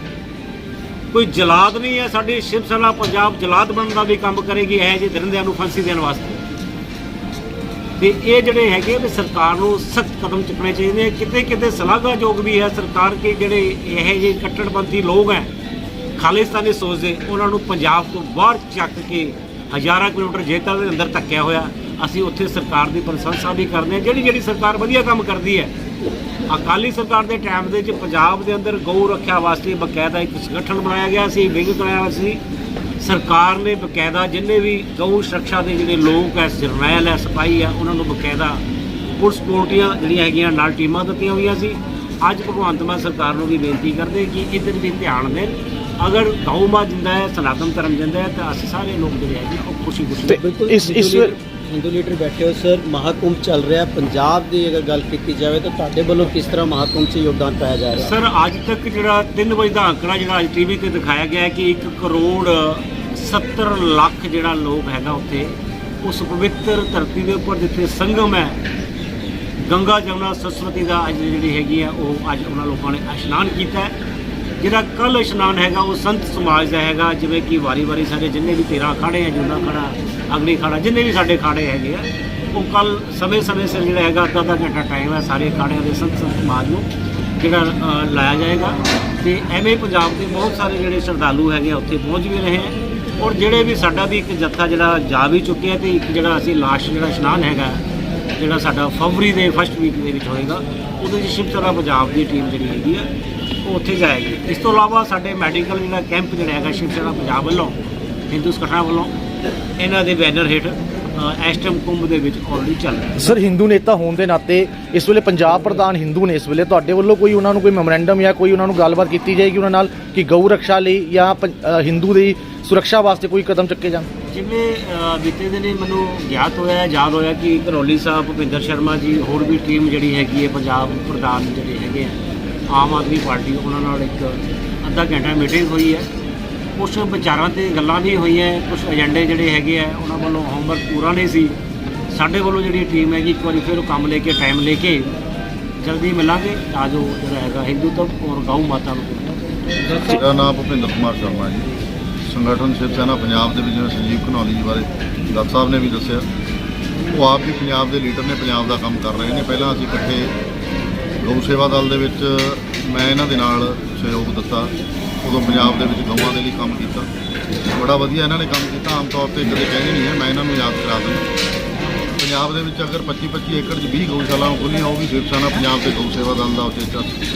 ਕੋਈ ਜਲਾਦ ਨਹੀਂ ਹੈ, ਸਾਡੀ ਸ਼ਿਵ ਸੈਨਾ ਪੰਜਾਬ ਜਲਾਦ ਬਣਨ ਦਾ ਵੀ ਕੰਮ ਕਰੇਗੀ, ਇਹੋ ਜਿਹੇ ਦਰਿੰਦਿਆਂ ਨੂੰ ਫਾਂਸੀ ਦੇਣ ਵਾਸਤੇ। ਤੇ ਇਹ ਜਿਹੜੇ ਹੈਗੇ ਵੀ ਸਰਕਾਰ ਨੂੰ ਸਖਤ ਕਦਮ ਚੁੱਕਣੇ ਚਾਹੀਦੇ ਆ। ਕਿਤੇ ਕਿਤੇ ਸਲਾਘਾਯੋਗ ਵੀ ਹੈ ਸਰਕਾਰ ਕੇ ਜਿਹੜੇ ਇਹੋ ਜਿਹੇ ਕੱਟੜਪੰਥੀ ਲੋਕ ਹੈ, ਖਾਲਿਸਤਾਨੀ ਸੋਚਦੇ ਉਹਨਾਂ ਨੂੰ ਪੰਜਾਬ ਤੋਂ ਬਾਹਰ ਚੱਕ ਕੇ ਹਜ਼ਾਰਾਂ ਕਿਲੋਮੀਟਰ ਜੇਤਾਂ ਦੇ ਅੰਦਰ ਧੱਕਿਆ ਹੋਇਆ। ਅਸੀਂ ਉੱਥੇ ਸਰਕਾਰ ਦੀ ਪ੍ਰਸ਼ੰਸਾ ਵੀ ਕਰਦੇ ਹਾਂ। ਜਿਹੜੀ ਜਿਹੜੀ ਸਰਕਾਰ ਵਧੀਆ ਕੰਮ ਕਰਦੀ ਹੈ, ਅਕਾਲੀ ਸਰਕਾਰ ਦੇ ਟਾਈਮ ਦੇ ਵਿੱਚ ਪੰਜਾਬ ਦੇ ਅੰਦਰ ਗਊ ਰੱਖਿਆ ਵਾਸਤੇ ਬਕਾਇਦਾ ਇੱਕ ਸੰਗਠਨ ਬਣਾਇਆ ਗਿਆ ਸੀ, ਵਿੰਗ ਬਣਾਇਆ ਹੋਇਆ ਸੀ। ਸਰਕਾਰ ਨੇ ਬਕਾਇਦਾ ਜਿੰਨੇ ਵੀ ਗਊ ਸੁਰੱਖਿਆ ਦੇ ਜਿਹੜੇ ਲੋਕ ਹੈ ਜਰਨੈਲ ਹੈ ਸਿਪਾਹੀ ਹੈ ਉਹਨਾਂ ਨੂੰ ਬਕਾਇਦਾ ਪੁਲਿਸ ਪਾਰਟੀਆਂ ਜਿਹੜੀਆਂ ਹੈਗੀਆਂ ਨਾਲ ਟੀਮਾਂ ਦਿੱਤੀਆਂ ਹੋਈਆਂ ਸੀ। ਅੱਜ ਭਗਵੰਤ ਮਾਨ ਸਰਕਾਰ ਨੂੰ ਵੀ ਬੇਨਤੀ ਕਰਦੇ ਕਿ ਇੱਧਰ ਵੀ ਧਿਆਨ ਦੇਣ। ਅਗਰ ਗਊ ਮਾਂ ਜਿੰਦਾ ਹੈ ਸਨਾਤਨ ਧਰਮ ਜਿੰਦਾ ਹੈ ਤਾਂ ਅਸੀਂ ਸਾਰੇ ਲੋਕ ਜਿਹੜੇ ਹੈਗੇ ਉਹ ਖੁਸ਼ੀ ਖੁਸ਼ੀ ਬਿਲਕੁਲ ਇਸ- ਇਸ ਹਿੰਦੂ ਲੀਡਰ- ਹਿੰਦੂ ਲੀਡਰ ਬੈਠੇ ਹੋ ਸਰ ਮਹਾਕੁੰਭ ਚੱਲ ਰਿਹਾ। ਪੰਜਾਬ ਦੀ ਅਗਰ ਗੱਲ ਕੀਤੀ ਜਾਵੇ ਤਾਂ ਤੁਹਾਡੇ ਵੱਲੋਂ ਕਿਸ ਤਰ੍ਹਾਂ ਮਹਾਕੁੰਭ 'ਚ ਯੋਗਦਾਨ ਪਾਇਆ ਜਾ ਰਿਹਾ? ਸਰ ਅੱਜ ਤੱਕ ਜਿਹੜਾ 3 ਵਜੇ ਦਾ ਅੰਕੜਾ ਜਿਹੜਾ ਅੱਜ ਟੀਵੀ ਤੇ ਦਿਖਾਇਆ ਗਿਆ ਹੈ ਕਿ 1 ਕਰੋੜ 70 ਲੱਖ ਜਿਹੜਾ ਲੋਕ ਹੈਗਾ ਉੱਥੇ ਉਸ ਪਵਿੱਤਰ ਧਰਤੀ ਦੇ ਉੱਪਰ ਜਿੱਥੇ ਸੰਗਮ ਹੈ ਗੰਗਾ ਜਮਨਾ ਸਰਸਵਤੀ ਦਾ ਅੱਜ ਜਿਹੜੀ ਹੈਗੀ ਆ ਉਹ ਅੱਜ ਉਹਨਾਂ ਲੋਕਾਂ ਨੇ ਇਸ਼ਨਾਨ ਕੀਤਾ ਜਿਹੜਾ ਕੱਲ ਇਸ਼ਨਾਨ ਹੈਗਾ ਉਹ ਸੰਤ ਸਮਾਜ ਦਾ ਹੈਗਾ ਜਿਵੇਂ ਕਿ ਵਾਰੀ-ਵਾਰੀ ਸਾਡੇ ਜਿੰਨੇ ਵੀ ਤੇਰਾ ਅਖਾੜੇ ਆ ਜੁਨਾ ਖਾੜਾ ਅਗਨੀ ਖਾੜਾ ਜਿੰਨੇ ਵੀ ਸਾਡੇ ਖਾੜੇ ਹੈਗੇ ਆ ਉਹ ਕੱਲ ਸਮੇਂ-ਸਮੇਂ ਸਿਰ ਜਿਹੜਾ ਹੈਗਾ ਅੱਧਾ ਅੱਧਾ ਘੰਟਾ ਟਾਈਮ ਹੈ ਸਾਰੇ ਅਖਾੜਿਆਂ ਦੇ ਸੰਤ ਸੰਤ ਸਮਾਜ ਨੂੰ ਜਿਹੜਾ ਲਾਇਆ ਜਾਏਗਾ। ਤੇ ਐਵੇਂ ਪੰਜਾਬ ਦੇ ਬਹੁਤ ਸਾਰੇ ਜਿਹੜੇ ਸ਼ਰਧਾਲੂ ਹੈਗੇ ਆ, ਉੱਥੇ ਪਹੁੰਚ ਵੀ ਰਹੇ ਹੈ ਔਰ ਜਿਹੜੇ ਵੀ ਸਾਡਾ ਵੀ ਇੱਕ ਜੱਥਾ ਜਿਹੜਾ ਜਾ ਵੀ ਚੁੱਕਿਆ ਤੇ ਇੱਕ ਜਿਹੜਾ ਅਸੀਂ ਲਾਸ਼ ਜਿਹੜਾ ਇਸ਼ਨਾਨ ਹੈਗਾ ਜਿਹੜਾ ਸਾਡਾ ਫਰਵਰੀ ਦੇ ਫਸਟ ਵੀਕ ਦੇ ਵਿੱਚ ਹੋਏਗਾ, ਉਹਦੇ ਵਿੱਚ ਸ਼ਿਵ ਸੈਨਾ ਪੰਜਾਬ ਦੀ ਟੀਮ ਜਿਹੜੀ ਹੈਗੀ ਆ ਉਹ ਉੱਥੇ ਜਾਏਗੀ। ਇਸ ਤੋਂ ਇਲਾਵਾ ਸਾਡੇ ਮੈਡੀਕਲ ਜਿਹੜਾ ਕੈਂਪ ਜਿਹੜਾ ਹੈਗਾ ਸ਼ਿਵ ਸੈਨਾ ਪੰਜਾਬ ਵੱਲੋਂ, ਹਿੰਦੂ ਸੰਗਠਨਾਂ ਵੱਲੋਂ, ਇਹਨਾਂ ਦੇ ਬੈਨਰ ਹੇਠ ਇਸ ਟਾਈਮ ਕੁੰਭ ਦੇ ਵਿੱਚ ਆਲਰੇਡੀ ਚੱਲ ਰਿਹਾ। ਸਰ ਹਿੰਦੂ ਨੇਤਾ ਹੋਣ ਦੇ ਨਾਤੇ ਇਸ ਵੇਲੇ ਪੰਜਾਬ ਪ੍ਰਧਾਨ ਹਿੰਦੂ ਨੇ ਇਸ ਵੇਲੇ ਤੁਹਾਡੇ ਵੱਲੋਂ ਕੋਈ ਉਹਨਾਂ ਨੂੰ ਕੋਈ ਮੈਮੋਰੈਂਡਮ ਜਾਂ ਕੋਈ ਉਹਨਾਂ ਨੂੰ ਗੱਲਬਾਤ ਕੀਤੀ ਜਾਏਗੀ ਉਹਨਾਂ ਨਾਲ ਕਿ ਗਊ ਰੱਖਿਆ ਲਈ ਜਾਂ ਹਿੰਦੂ ਦੀ ਸੁਰੱਖਿਆ ਵਾਸਤੇ ਕੋਈ ਕਦਮ ਚੱਕੇ ਜਾਣ? ਜਿਵੇਂ ਬੀਤੇ ਦਿਨੇ ਮੈਨੂੰ ਗਿਆਤ ਹੋਇਆ ਯਾਦ ਹੋਇਆ ਕਿ ਘਨੌਲੀ ਸਾਹਿਬ ਭੁਪਿੰਦਰ ਸ਼ਰਮਾ ਜੀ ਹੋਰ ਵੀ ਟੀਮ ਜਿਹੜੀ ਹੈਗੀ ਹੈ ਪੰਜਾਬ ਪ੍ਰਧਾਨ ਜਿਹੜੇ ਹੈਗੇ ਆ ਆਮ ਆਦਮੀ ਪਾਰਟੀ ਉਹਨਾਂ ਨਾਲ ਇੱਕ ਅੱਧਾ ਘੰਟਾ ਮੀਟਿੰਗ ਹੋਈ ਹੈ। ਕੁਝ ਵਿਚਾਰਾਂ ਤੇ ਗੱਲਾਂ ਵੀ ਹੋਈਆਂ ਕੁਝ ਏਜੰਡੇ ਜਿਹੜੇ ਹੈਗੇ ਆ, ਉਹਨਾਂ ਵੱਲੋਂ ਹੋਮਵਰਕ ਪੂਰਾ ਨਹੀਂ ਸੀ। ਸਾਡੇ ਵੱਲੋਂ ਜਿਹੜੀ ਟੀਮ ਹੈਗੀ, ਇੱਕ ਵਾਰੀ ਫਿਰ ਉਹ ਕੰਮ ਲੈ ਕੇ ਟਾਈਮ ਲੈ ਕੇ ਜਲਦੀ ਮਿਲਾਂਗੇ। ਤਾਂ ਜੋ ਜਿਹੜਾ ਹੈਗਾ ਹਿੰਦੂ ਤੋਂ ਔਰ ਗਊ ਮਾਤਾ ਨੂੰ ਮੇਰਾ ਨਾਮ ਭੁਪਿੰਦਰ ਕੁਮਾਰ ਸ਼ਰਮਾ ਜੀ। ਸੰਗਠਨ ਸ਼ਿਵ ਸੈਨਾ ਪੰਜਾਬ ਦੇ ਵਿੱਚ ਜਿਵੇਂ ਸੰਜੀਵ ਘਨੌਲੀ ਜੀ ਬਾਰੇ ਡਾਕਟਰ ਸਾਹਿਬ ਨੇ ਵੀ ਦੱਸਿਆ। ਉਹ ਆਪ ਵੀ ਪੰਜਾਬ ਦੇ ਲੀਡਰ ਨੇ, ਪੰਜਾਬ ਦਾ ਕੰਮ ਕਰ ਰਹੇ ਨੇ। ਪਹਿਲਾਂ ਅਸੀਂ ਇਕੱਠੇ ਗਊ ਸੇਵਾ ਦਲ ਦੇ ਵਿੱਚ ਮੈਂ ਇਹਨਾਂ ਦੇ ਨਾਲ ਸਹਿਯੋਗ ਦਿੱਤਾ। ਉਦੋਂ ਪੰਜਾਬ ਦੇ ਵਿੱਚ ਗਊਆਂ ਦੇ ਲਈ ਕੰਮ ਕੀਤਾ। ਬੜਾ ਵਧੀਆ ਇਹਨਾਂ ਨੇ ਕੰਮ ਕੀਤਾ। ਆਮ ਤੌਰ ਤੇ ਕਦੇ ਕਹਿੰਦੇ ਨਹੀਂ ਹੈ, ਮੈਂ ਇਹਨਾਂ ਨੂੰ ਯਾਦ ਕਰਾ ਦਿੰਦਾ। ਪੰਜਾਬ ਦੇ ਵਿੱਚ ਅਗਰ 25 25 ਏਕੜ 'ਚ 20 ਗਊਸ਼ਾਲਾਵਾਂ ਖੁੱਲੀਆਂ ਉਹ ਵੀ ਸ਼ਿਵ ਸੈਨਾ ਪੰਜਾਬ ਦੇ ਗਊ ਸੇਵਾ ਦਲ ਦਾ ਉਚੇਚਾ ਸੀ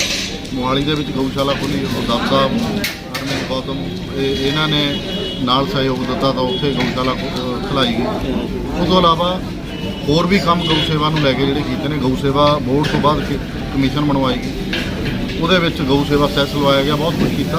ਮੋਹਾਲੀ ਦੇ ਵਿੱਚ ਗਊਸ਼ਾਲਾ ਖੁੱਲੀ ਉਹ ਦਾਦਾ ਸਾਹਿਬ ਗੌਤਮ, ਇਹ ਇਹਨਾਂ ਨੇ ਨਾਲ ਸਹਿਯੋਗ ਦਿੱਤਾ ਤਾਂ ਉੱਥੇ ਗਊਸ਼ਾਲਾ ਖੁ- ਖੁਲਾਈ ਗਈ। ਉਸ ਤੋਂ ਇਲਾਵਾ ਹੋਰ ਵੀ ਕੰਮ ਗਊ ਸੇਵਾ ਨੂੰ ਲੈ ਕੇ ਜਿਹੜੇ ਕੀਤੇ ਨੇ ਗਊ ਸੇਵਾ ਬੋਰਡ ਤੋਂ ਬਾਅਦ ਕਮਿਸ਼ਨ ਬਣਵਾਈ ਗਈ। ਉਹਦੇ ਵਿੱਚ ਗਊ ਸੇਵਾ ਸੈਸ ਲਵਾਇਆ ਗਿਆ ਬਹੁਤ ਕੁਝ ਕੀਤਾ।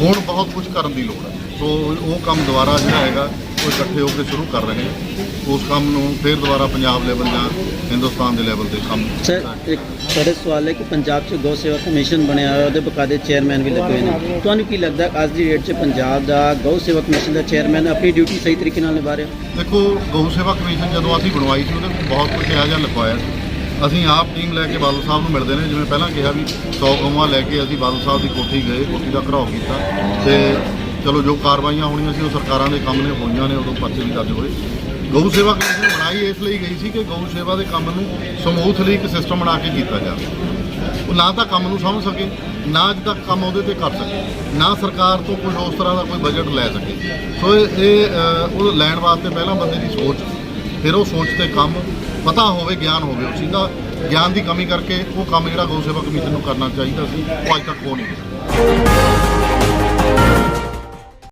ਹੁਣ ਬਹੁਤ ਕੁਝ ਕਰਨ ਦੀ ਲੋੜ ਹੈ। ਸੋ ਉਹ ਕੰਮ ਦੁਬਾਰਾ ਜਿਹੜਾ ਹੈਗਾ ਉਹ ਇਕੱਠੇ ਹੋ ਕੇ ਸ਼ੁਰੂ ਕਰ ਰਹੇ ਹਾਂ ਉਸ ਕੰਮ ਨੂੰ ਫਿਰ ਦੁਬਾਰਾ ਪੰਜਾਬ ਲੈਵਲ ਜਾਂ ਹਿੰਦੁਸਤਾਨ ਦੇ ਲੈਵਲ ਤੇ ਕੰਮ ਸਰ ਇੱਕ ਸਾਡੇ ਸਵਾਲ ਹੈ ਕਿ ਪੰਜਾਬ 'ਚ ਗਊ ਸੇਵਾ ਕਮਿਸ਼ਨ ਬਣਿਆ ਹੋਇਆ ਉਹਦੇ ਬਕਾਇਦੇ ਚੇਅਰਮੈਨ ਵੀ ਲੱਗੇ ਹੋਏ ਨੇ। ਤੁਹਾਨੂੰ ਕੀ ਲੱਗਦਾ ਅੱਜ ਦੀ ਡੇਟ 'ਚ ਪੰਜਾਬ ਦਾ ਗਊ ਸੇਵਾ ਕਮਿਸ਼ਨ ਦਾ ਚੇਅਰਮੈਨ ਆਪਣੀ ਡਿਊਟੀ ਸਹੀ ਤਰੀਕੇ ਨਾਲ ਨਿਭਾ ਰਿਹਾ? ਦੇਖੋ ਗਊ ਸੇਵਾ ਕਮਿਸ਼ਨ ਜਦੋਂ ਅਸੀਂ ਬਣਵਾਈ ਸੀ ਉਹਦੇ ਬਹੁਤ ਕੁਝ ਇਹੋ ਜਿਹਾ ਲਿਖਵਾਇਆ ਸੀ। ਅਸੀਂ ਆਪ ਟੀਮ ਲੈ ਕੇ ਬਾਦਲ ਸਾਹਿਬ ਨੂੰ ਮਿਲਦੇ ਨੇ। ਜਿਵੇਂ ਪਹਿਲਾਂ ਕਿਹਾ ਵੀ 100 ਗਊਆਂ ਲੈ ਕੇ ਅਸੀਂ ਬਾਦਲ ਸਾਹਿਬ ਦੀ ਕੋਠੀ ਗਏ, ਕੋਠੀ ਦਾ ਘਰਾਓ ਕੀਤਾ ਤੇ ਚਲੋ ਜੋ ਕਾਰਵਾਈਆਂ ਹੋਣੀਆਂ ਸੀ ਉਹ ਸਰਕਾਰਾਂ ਦੇ ਕੰਮ ਨੇ, ਹੋਈਆਂ ਨੇ, ਉਦੋਂ ਪਰਚੇ ਵੀ ਦਰਜ ਹੋਏ। ਗਊ ਸੇਵਾ ਕਮਿਸ਼ਨ ਬਣਾਈ, ਇਸ ਲਈ ਗਈ ਸੀ ਕਿ ਗਊ ਸੇਵਾ ਦੇ ਕੰਮ ਨੂੰ ਸਮੂਥਲੀ ਇੱਕ ਸਿਸਟਮ ਬਣਾ ਕੇ ਕੀਤਾ ਜਾਵੇ। ਉਹ ਨਾ ਤਾਂ ਕੰਮ ਨੂੰ ਸਮਝ ਸਕੇ, ਨਾ ਅੱਜ ਤੱਕ ਕੰਮ ਉਹਦੇ ਤੇ ਕਰ ਸਕੇ, ਨਾ ਸਰਕਾਰ ਤੋਂ ਕੋਈ ਉਸ ਤਰ੍ਹਾਂ ਦਾ ਕੋਈ ਬਜਟ ਲੈ ਸਕੇ। ਸੋ ਇਹ ਉਹ ਲੈਣ ਵਾਸਤੇ ਪਹਿਲਾਂ ਬੰਦੇ ਦੀ ਸੋਚ ਫਿਰ ਉਹ ਸੋਚ ਤੇ ਕੰਮ ਪਤਾ ਹੋਵੇ, ਗਿਆਨ ਹੋਵੇ ਉਸ ਚੀਜ਼ ਦਾ ਗਿਆਨ ਦੀ ਕਮੀ ਕਰਕੇ ਉਹ ਕੰਮ ਜਿਹੜਾ ਗਊ ਸੇਵਾ ਕਮਿਸ਼ਨ ਨੂੰ ਕਰਨਾ ਚਾਹੀਦਾ ਸੀ, ਉਹ ਅੱਜ ਤੱਕ ਹੋ ਨਹੀਂ